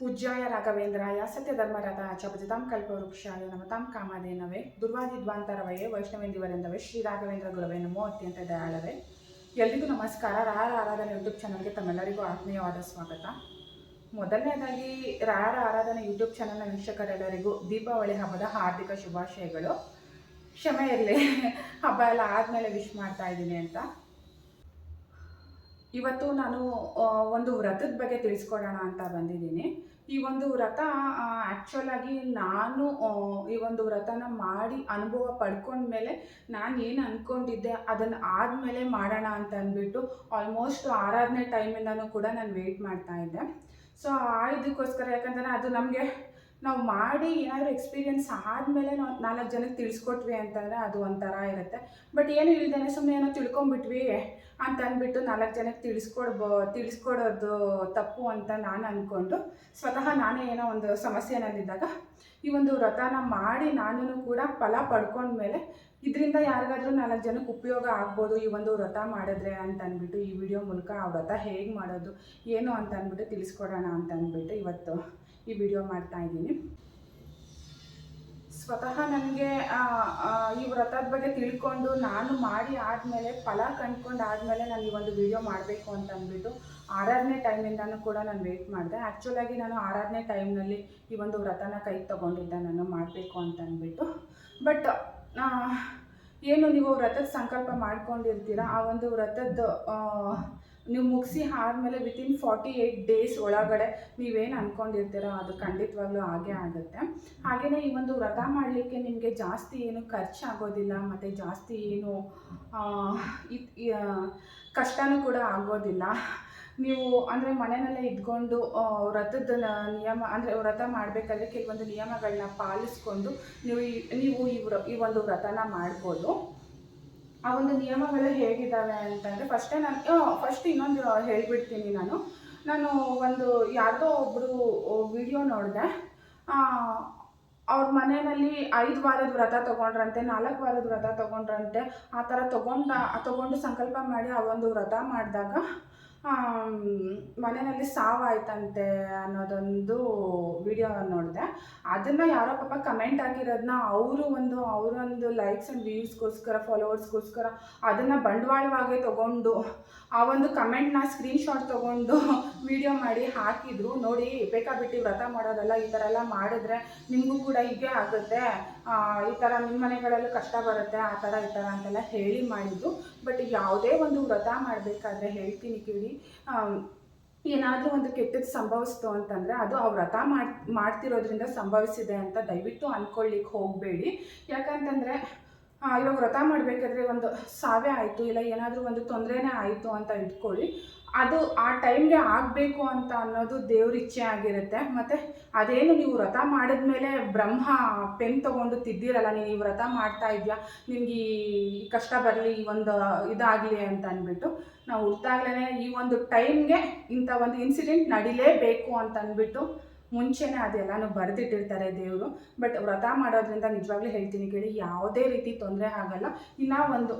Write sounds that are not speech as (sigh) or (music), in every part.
ಪೂಜ್ಯಾಯ ರಾಘವೇಂದ್ರಾಯ ಸತ್ಯಧರ್ಮರಥ ಚಪಜಿತಾಂ ಕಲ್ಪವೃಕ್ಷಾಯ ನಮತಾಂ ಕಾಮಧೇನವೇ ದುರ್ವಾದಿದ್ವಾಂತರವಯೇ ವೈಷ್ಣವೇಂದಿವರೆಂದವೇ ಶ್ರೀ ರಾಘವೇಂದ್ರ ಗುರುವೇ ನಮೋ ಅತ್ಯಂತ ದಯಾಳವೇ. ಎಲ್ರಿಗೂ ನಮಸ್ಕಾರ. ರಾಯರ ಆರಾಧನೆ ಯೂಟ್ಯೂಬ್ ಚಾನಲ್ಗೆ ತಮ್ಮೆಲ್ಲರಿಗೂ ಆತ್ಮೀಯವಾದ ಸ್ವಾಗತ. ಮೊದಲನೇದಾಗಿ ರಾಯರ ಆರಾಧನೆ ಯೂಟ್ಯೂಬ್ ಚಾನಲ್ನ ವೀಕ್ಷಕರೆಲ್ಲರಿಗೂ ದೀಪಾವಳಿ ಹಬ್ಬದ ಹಾರ್ದಿಕ ಶುಭಾಶಯಗಳು. ಕ್ಷಮೆ ಇರಲಿ. ಹಬ್ಬ ಎಲ್ಲ ಆದಮೇಲೆ ವಿಶ್ ಮಾಡ್ತಾ ಇದ್ದೀನಿ ಅಂತ. ಇವತ್ತು ನಾನು ಒಂದು ವ್ರತದ ಬಗ್ಗೆ ತಿಳಿಸ್ಕೊಡೋಣ ಅಂತ ಬಂದಿದ್ದೀನಿ. ಈ ಒಂದು ವ್ರತ ಆ್ಯಕ್ಚುಲ್ ಆಗಿ ನಾನು ಈ ಒಂದು ವ್ರತನ ಮಾಡಿ ಅನುಭವ ಪಡ್ಕೊಂಡ್ಮೇಲೆ ನಾನು ಏನು ಅಂದ್ಕೊಂಡಿದ್ದೆ ಅದನ್ನು ಆದಮೇಲೆ ಮಾಡೋಣ ಅಂತ ಅಂದ್ಬಿಟ್ಟು ಆಲ್ಮೋಸ್ಟ್ ಆರಾಧನೆ ಟೈಮಿಂದನೂ ಕೂಡ ನಾನು ವೆಯ್ಟ್ ಮಾಡ್ತಾ ಇದ್ದೆ. ಸೊ ಆ ಇದಕ್ಕೋಸ್ಕರ ಯಾಕಂದರೆ ಅದು ನಮಗೆ ನಾವು ಮಾಡಿ ಏನಾದರೂ ಎಕ್ಸ್ಪೀರಿಯೆನ್ಸ್ ಆದಮೇಲೆ ನಾವು ನಾಲ್ಕು ಜನಕ್ಕೆ ತಿಳಿಸ್ಕೊಟ್ವಿ ಅಂತಂದರೆ ಅದು ಒಂಥರ ಇರುತ್ತೆ. ಬಟ್ ಏನು ಇಲ್ದೇ ಸುಮ್ಮನೆ ಏನೋ ತಿಳ್ಕೊಂಬಿಟ್ವಿ. ಅಂತ ಅಂದ್ಬಿಟ್ಟು ನಾಲ್ಕು ಜನಕ್ಕೆ ತಿಳಿಸ್ಕೊಡ್ಬೋ, ತಿಳಿಸ್ಕೊಡೋದು ತಪ್ಪು ಅಂತ ನಾನು ಅಂದ್ಕೊಂಡು ಸ್ವತಃ ನಾನೇ ಏನೋ ಒಂದು ಸಮಸ್ಯೆನಲ್ಲಿದ್ದಾಗ ಈ ಒಂದು ವ್ರತನ ಮಾಡಿ ನಾನು ಕೂಡ ಫಲ ಪಡ್ಕೊಂಡ್ಮೇಲೆ ಇದರಿಂದ ಯಾರಿಗಾದ್ರೂ ನಾಲ್ಕು ಜನಕ್ಕೆ ಉಪಯೋಗ ಆಗ್ಬೋದು ಈ ಒಂದು ವ್ರತ ಮಾಡಿದ್ರೆ ಅಂತ ಅಂದ್ಬಿಟ್ಟು ಈ ವಿಡಿಯೋ ಮೂಲಕ ಆ ವ್ರತ ಹೇಗೆ ಮಾಡೋದು, ಏನು ಅಂತ ಅಂದ್ಬಿಟ್ಟು ತಿಳಿಸ್ಕೊಡೋಣ ಅಂತ ಅಂದ್ಬಿಟ್ಟು ಇವತ್ತು ಈ ವಿಡಿಯೋ ಮಾಡ್ತಾ ಇದ್ದೀನಿ. ಸ್ವತಃ ನನಗೆ ಈ ವ್ರತದ ಬಗ್ಗೆ ತಿಳ್ಕೊಂಡು ನಾನು ಮಾಡಿ ಆದಮೇಲೆ, ಫಲ ಕಂಡ್ಕೊಂಡು ಆದಮೇಲೆ ನಾನು ಈ ಒಂದು ವಿಡಿಯೋ ಮಾಡಬೇಕು ಅಂತ ಅಂದ್ಬಿಟ್ಟು ಆರಾಧನೆ ಟೈಮಿಂದನೂ ಕೂಡ ನಾನು ವೆಯ್ಟ್ ಮಾಡಿದೆ. ಆ್ಯಕ್ಚುಲಾಗಿ ನಾನು ಆರಾಧನೆ ಟೈಮ್ನಲ್ಲಿ ಈ ಒಂದು ವ್ರತನ ಕೈಗೆ ತೊಗೊಂಡಿದ್ದೆ, ನಾನು ಮಾಡಬೇಕು ಅಂತ ಅಂದ್ಬಿಟ್ಟು. ಬಟ್ ಏನು ನೀವು ವ್ರತದ ಸಂಕಲ್ಪ ಮಾಡ್ಕೊಂಡಿರ್ತೀರ? ಆ ಒಂದು ವ್ರತದ ನೀವು ಮುಗಿಸಿ ಆದಮೇಲೆ ವಿತಿನ್ ಫಾರ್ಟಿ ಏಯ್ಟ್ ಡೇಸ್ ಒಳಗಡೆ ನೀವೇನು ಅಂದ್ಕೊಂಡಿರ್ತೀರೋ ಅದು ಖಂಡಿತವಾಗ್ಲೂ ಹಾಗೆ ಆಗುತ್ತೆ. ಹಾಗೆಯೇ ಈ ಒಂದು ವ್ರತ ಮಾಡಲಿಕ್ಕೆ ನಿಮಗೆ ಜಾಸ್ತಿ ಏನು ಖರ್ಚಾಗೋದಿಲ್ಲ, ಮತ್ತು ಜಾಸ್ತಿ ಏನು ಕಷ್ಟನೂ ಕೂಡ ಆಗೋದಿಲ್ಲ. ನೀವು ಅಂದರೆ ಮನೆಯಲ್ಲೇ ಇದ್ಕೊಂಡು ವ್ರತದ ನಿಯಮ, ಅಂದರೆ ವ್ರತ ಮಾಡಬೇಕಾದ್ರೆ ಕೆಲವೊಂದು ನಿಯಮಗಳನ್ನ ಪಾಲಿಸ್ಕೊಂಡು ನೀವು ನೀವು ಈ ಈ ಒಂದು ವ್ರತನ ಮಾಡ್ಬೋದು. ಆ ಒಂದು ನಿಯಮಗಳು ಹೇಗಿದ್ದಾವೆ ಅಂತಂದರೆ ಫಸ್ಟೇ ನಾನು ಫಸ್ಟ್ ಇನ್ನೊಂದು ಹೇಳಿಬಿಡ್ತೀನಿ ನಾನು. ನಾನು ಒಂದು ಯಾರ್ದೋ ಒಬ್ಬರು ವಿಡಿಯೋ ನೋಡಿದೆ. ಅವ್ರ ಮನೆಯಲ್ಲಿ ಐದು ವಾರದ ವ್ರತ ತೊಗೊಂಡ್ರಂತೆ, ನಾಲ್ಕು ವಾರದ ವ್ರತ ತೊಗೊಂಡ್ರಂತೆ. ಆ ಥರ ತೊಗೊಂಡ, ತೊಗೊಂಡು ಸಂಕಲ್ಪ ಮಾಡಿ ಆ ಒಂದು ವ್ರತ ಮಾಡಿದಾಗ ಮನೆಯಲ್ಲಿ ಸಾವಾಯ್ತಂತೆ ಅನ್ನೋದೊಂದು ವಿಡಿಯೋ ನೋಡಿದೆ. ಅದನ್ನು ಯಾರೋ ಪಾಪ ಕಮೆಂಟ್ ಹಾಕಿರೋದನ್ನ ಅವರು ಒಂದು ಅವರೊಂದು ಲೈಕ್ಸ್ ಆ್ಯಂಡ್ ವ್ಯೂಸ್ಗೋಸ್ಕರ ಫಾಲೋವರ್ಸ್ಗೋಸ್ಕರ ಅದನ್ನು ಬಂಡವಾಳವಾಗಿ ತೊಗೊಂಡು, ಆ ಒಂದು ಕಮೆಂಟ್ನ ಸ್ಕ್ರೀನ್ಶಾಟ್ ತೊಗೊಂಡು ವಿಡಿಯೋ ಮಾಡಿ ಹಾಕಿದ್ರು. ನೋಡಿ, ಬೇಕಾಬಿಟ್ಟು ವ್ರತ ಮಾಡೋದಲ್ಲ ಈ ಥರ ಎಲ್ಲ ಮಾಡಿದ್ರೆ ನಿಮಗೂ ಕೂಡ ಹೀಗೆ ಆಗುತ್ತೆ. ಈ ಥರ ನಿಮ್ಮ ಮನೆಗಳಲ್ಲೂ ಕಷ್ಟ ಬರುತ್ತೆ, ಆ ಥರ ಈ ಥರ ಅಂತೆಲ್ಲ ಹೇಳಿ ಮಾಡಿದ್ದು. ಬಟ್ ಯಾವುದೇ ಒಂದು ವ್ರತ ಮಾಡಬೇಕಾದ್ರೆ ಹೇಳ್ತೀನಿ ಕೇಳಿ. ಏನಾದರೂ ಒಂದು ಕೆಟ್ಟದ್ದು ಸಂಭವಿಸ್ತು ಅಂತಂದರೆ ಅದು ಆ ವ್ರತ ಮಾಡಿ, ಮಾಡ್ತಿರೋದ್ರಿಂದ ಸಂಭವಿಸಿದೆ ಅಂತ ದಯವಿಟ್ಟು ಅಂದ್ಕೊಳ್ಳಿಕ್ಕೆ ಹೋಗಬೇಡಿ. ಯಾಕಂತಂದರೆ ಇವಾಗ ವ್ರತ ಮಾಡಬೇಕಾದ್ರೆ ಒಂದು ಸಾವೇ ಆಯಿತು, ಇಲ್ಲ ಏನಾದರೂ ಒಂದು ತೊಂದರೆನೇ ಆಯಿತು ಅಂತ ಇಟ್ಕೊಳ್ಳಿ. ಅದು ಆ ಟೈಮ್ಗೆ ಆಗಬೇಕು ಅಂತ ಅನ್ನೋದು ದೇವ್ರ ಇಚ್ಛೆ ಆಗಿರುತ್ತೆ. ಮತ್ತು ಅದೇನು ನೀವು ವ್ರತ ಮಾಡಿದ್ಮೇಲೆ ಬ್ರಹ್ಮ ಪೆನ್ ತೊಗೊಂಡು ತಿದ್ದಿರಲ್ಲ, ನೀನು ಈ ವ್ರತ ಮಾಡ್ತಾ ಇದೆಯಾ ನಿಮ್ಗೆ ಈ ಕಷ್ಟ ಬರಲಿ, ಈ ಒಂದು ಇದಾಗಲಿ ಅಂತ ಅಂದ್ಬಿಟ್ಟು ನಾವು ಹುಟ್ಟಾಗ್ಲೇ ಈ ಒಂದು ಟೈಮ್ಗೆ ಇಂಥ ಒಂದು ಇನ್ಸಿಡೆಂಟ್ ನಡಿಲೇಬೇಕು ಅಂತ ಅಂದ್ಬಿಟ್ಟು ಮುಂಚೆನೇ ಅದೆಲ್ಲನೂ ಬರೆದಿಟ್ಟಿರ್ತಾರೆ ದೇವರು. ಬಟ್ ವ್ರತ ಮಾಡೋದ್ರಿಂದ ನಿಜವಾಗ್ಲೂ ಹೇಳ್ತೀನಿ ಕೇಳಿ, ಯಾವುದೇ ರೀತಿ ತೊಂದರೆ ಆಗಲ್ಲ. ಇನ್ನು ಒಂದು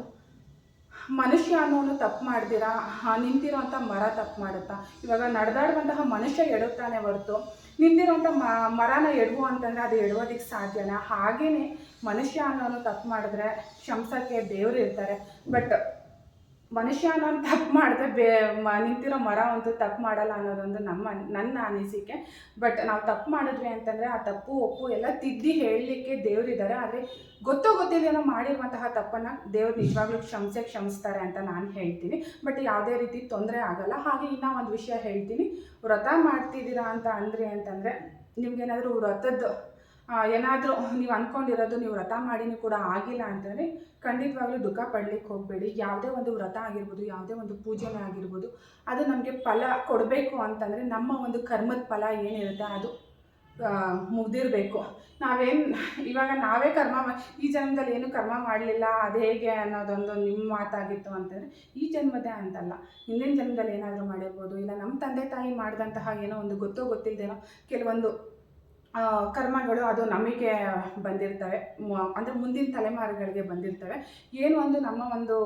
ಮನುಷ್ಯ ಅನ್ನೋನು ತಪ್ಪು ಮಾಡ್ದಿರಾ ನಿಂತಿರೋಂಥ ಮರ ತಪ್ಪು ಮಾಡುತ್ತಾ? ಇವಾಗ ನಡೆದಾಡುವಂತಹ ಮನುಷ್ಯ ಎಡುತ್ತಾನೆ ಹೊರತು ನಿಂತಿರೋಂಥ ಮರನ ಎಡುವು ಅಂತಂದರೆ ಅದು ಎಡುವುದಕ್ಕೆ ಸಾಧ್ಯನಾ? ಹಾಗೆಯೇ ಮನುಷ್ಯ ಅನ್ನೋನು ತಪ್ಪು ಮಾಡಿದ್ರೆ ಶಂಸಕ್ಕೆ ದೇವರು ಇರ್ತಾರೆ. ಬಟ್ ಮನುಷ್ಯ ಅನ್ನೋದು ತಪ್ಪು ಮಾಡಿದೆ ಬೇ, ಮ, ನಿಂತಿರೋ ಮರ ಅಂತೂ ತಪ್ಪು ಮಾಡಲ್ಲ ಅನ್ನೋದೊಂದು ನಮ್ಮ, ನನ್ನ ಅನಿಸಿಕೆ. ಬಟ್ ನಾವು ತಪ್ಪು ಮಾಡಿದ್ವಿ ಅಂತಂದರೆ ಆ ತಪ್ಪು, ಒಪ್ಪು ಎಲ್ಲ ತಿದ್ದಿ ಹೇಳಲಿಕ್ಕೆ ದೇವರಿದ್ದಾರೆ ಆದರೆ ಗೊತ್ತೋ ಗೊತ್ತಿಲ್ಲದೇನೋ ಮಾಡಿರುವಂತಹ ತಪ್ಪನ್ನು ದೇವ್ರು ನಿಜವಾಗ್ಲೂ ಕ್ಷಮಿಸೇ ಕ್ಷಮಿಸ್ತಾರೆ ಅಂತ ನಾನು ಹೇಳ್ತೀನಿ. ಬಟ್ ಯಾವುದೇ ರೀತಿ ತೊಂದರೆ ಆಗಲ್ಲ. ಹಾಗೆ ಇನ್ನೂ ಒಂದು ವಿಷಯ ಹೇಳ್ತೀನಿ. ವ್ರತ ಮಾಡ್ತಿದ್ದೀರಾ ಅಂತ ಅಂದ್ರಿ ಅಂತಂದರೆ ನಿಮ್ಗೇನಾದರೂ ವ್ರತದ ಏನಾದರೂ ನೀವು ಅಂದ್ಕೊಂಡಿರೋದು ನೀವು ವ್ರತ ಮಾಡಿನೂ ಕೂಡ ಆಗಿಲ್ಲ ಅಂತಂದರೆ ಖಂಡಿತವಾಗ್ಲೂ ದುಃಖ ಪಡ್ಲಿಕ್ಕೆ ಹೋಗಬೇಡಿ. ಯಾವುದೇ ಒಂದು ವ್ರತ ಆಗಿರ್ಬೋದು, ಯಾವುದೇ ಒಂದು ಪೂಜೆನೇ ಆಗಿರ್ಬೋದು, ಅದು ನಮಗೆ ಫಲ ಕೊಡಬೇಕು ಅಂತಂದರೆ ನಮ್ಮ ಒಂದು ಕರ್ಮದ ಫಲ ಏನಿರುತ್ತೆ ಅದು ಮುಗ್ದಿರಬೇಕು. ನಾವೇನು, ಇವಾಗ ನಾವೇ ಕರ್ಮ ಈ ಜನ್ಮದಲ್ಲಿ ಏನು ಕರ್ಮ ಮಾಡಲಿಲ್ಲ, ಅದು ಹೇಗೆ ಅನ್ನೋದೊಂದು ನಿಮ್ಮ ಮಾತಾಗಿತ್ತು ಅಂತಂದರೆ ಈ ಜನ್ಮದೇ ಅಂತಲ್ಲ. ಹಿಂದಿನ ಜನ್ಮದಲ್ಲಿ ಏನಾದರೂ ಮಾಡಿರ್ಬೋದು, ಇಲ್ಲ ನಮ್ಮ ತಂದೆ ತಾಯಿ ಮಾಡಿದಂತಹ ಏನೋ ಒಂದು ಗೊತ್ತೋ ಗೊತ್ತಿಲ್ಲದೇನೋ ಕೆಲವೊಂದು ಕರ್ಮಗಳು ಅದು ನಮಗೆ ಬಂದಿರ್ತವೆ. ಅಂದರೆ ಮುಂದಿನ ತಲೆಮಾರುಗಳಿಗೆ ಬಂದಿರ್ತವೆ. ಏನು ಒಂದು ನಮ್ಮ ಒಂದು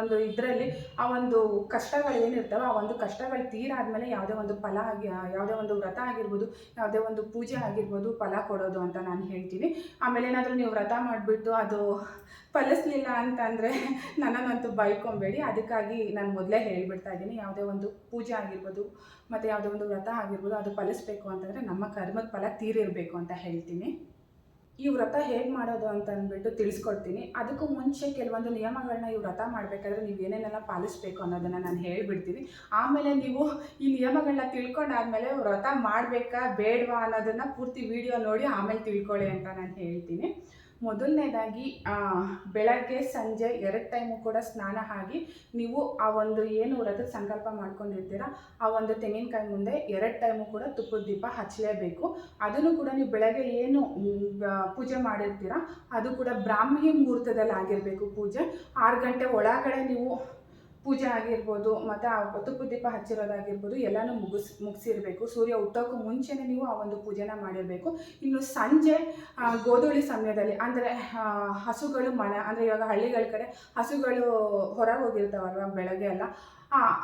ಒಂದು ಇದರಲ್ಲಿ ಆ ಒಂದು ಕಷ್ಟಗಳು ಏನಿರ್ತವೆ ಆ ಒಂದು ಕಷ್ಟಗಳು ತೀರಾದ್ಮೇಲೆ ಯಾವುದೇ ಒಂದು ಫಲ ಆಗಿ, ಯಾವುದೇ ಒಂದು ವ್ರತ ಆಗಿರ್ಬೋದು, ಯಾವುದೇ ಒಂದು ಪೂಜೆ ಆಗಿರ್ಬೋದು ಫಲ ಕೊಡೋದು ಅಂತ ನಾನು ಹೇಳ್ತೀನಿ. ಆಮೇಲೆ ಏನಾದರೂ ನೀವು ವ್ರತ ಮಾಡಿಬಿಟ್ಟು ಅದು ಫಲಿಸ್ಲಿಲ್ಲ ಅಂತಂದರೆ ನನ್ನನ್ನಂತೂ ಬೈಕೊಬೇಡಿ. ಅದಕ್ಕಾಗಿ ನಾನು ಮೊದಲೇ ಹೇಳಿಬಿಡ್ತಾ ಇದ್ದೀನಿ. ಯಾವುದೇ ಒಂದು ಪೂಜೆ ಆಗಿರ್ಬೋದು ಮತ್ತು ಯಾವುದೇ ಒಂದು ವ್ರತ ಆಗಿರ್ಬೋದು ಅದು ಫಲಿಸ್ಬೇಕು ಅಂತಂದರೆ ನಮ್ಮ ಕರ್ಮದ ಫಲ ತೀರಿರಬೇಕು ಅಂತ ಹೇಳ್ತೀನಿ. ಈ ವ್ರತ ಹೇಗೆ ಮಾಡೋದು ಅಂತ ಅಂದ್ಬಿಟ್ಟು ತಿಳಿಸ್ಕೊಡ್ತೀನಿ. ಅದಕ್ಕೂ ಮುಂಚೆ ಕೆಲವೊಂದು ನಿಯಮಗಳನ್ನ ಈ ವ್ರತ ಮಾಡಬೇಕಾದ್ರೆ ನೀವು ಏನೇನೆಲ್ಲ ಪಾಲಿಸ್ಬೇಕು ಅನ್ನೋದನ್ನು ನಾನು ಹೇಳಿಬಿಡ್ತೀನಿ. ಆಮೇಲೆ ನೀವು ಈ ನಿಯಮಗಳನ್ನ ತಿಳ್ಕೊಂಡಾದ್ಮೇಲೆ ವ್ರತ ಮಾಡಬೇಕಾ ಬೇಡವಾ ಅನ್ನೋದನ್ನು ಪೂರ್ತಿ ವಿಡಿಯೋ ನೋಡಿ ಆಮೇಲೆ ತಿಳ್ಕೊಳ್ಳಿ ಅಂತ ನಾನು ಹೇಳ್ತೀನಿ. ಮೊದಲನೇದಾಗಿ ಬೆಳಗ್ಗೆ, ಸಂಜೆ ಎರಡು ಟೈಮು ಕೂಡ ಸ್ನಾನ ಆಗಿ ನೀವು ಆ ಒಂದು ಏನು ವ್ರತದ ಸಂಕಲ್ಪ ಮಾಡ್ಕೊಂಡಿರ್ತೀರ, ಆ ಒಂದು ತೆಂಗಿನಕಾಯಿ ಮುಂದೆ ಎರಡು ಟೈಮು ಕೂಡ ತುಪ್ಪದ ದೀಪ ಹಚ್ಚಲೇಬೇಕು. ಅದನ್ನು ಕೂಡ ನೀವು ಬೆಳಗ್ಗೆ ಏನು ಪೂಜೆ ಮಾಡಿರ್ತೀರ, ಅದು ಕೂಡ ಬ್ರಾಹ್ಮಿ ಮುಹೂರ್ತದಲ್ಲಿ ಆಗಿರಬೇಕು ಪೂಜೆ. ಆರು ಗಂಟೆ ಒಳಗಡೆ ನೀವು ಪೂಜೆ ಆಗಿರ್ಬೋದು, ಮತ್ತು ಆ ಹೊತ್ತು ದೀಪ ಹಚ್ಚಿರೋದಾಗಿರ್ಬೋದು, ಎಲ್ಲನೂ ಮುಗಿಸ್, ಮುಗಿಸಿರಬೇಕು. ಸೂರ್ಯ ಹುಟ್ಟೋಕ್ಕೂ ಮುಂಚೆನೇ ನೀವು ಆ ಒಂದು ಪೂಜೆನ ಮಾಡಿರಬೇಕು. ಇನ್ನು ಸಂಜೆ ಗೋಧೂಳಿ ಸಮಯದಲ್ಲಿ, ಅಂದರೆ ಹಸುಗಳು ಮನೆ ಅಂದರೆ ಇವಾಗ ಹಳ್ಳಿಗಳ ಕಡೆ ಹಸುಗಳು ಹೊರಗೆ ಹೋಗಿರ್ತಾವಲ್ವ ಬೆಳಗ್ಗೆ ಎಲ್ಲ,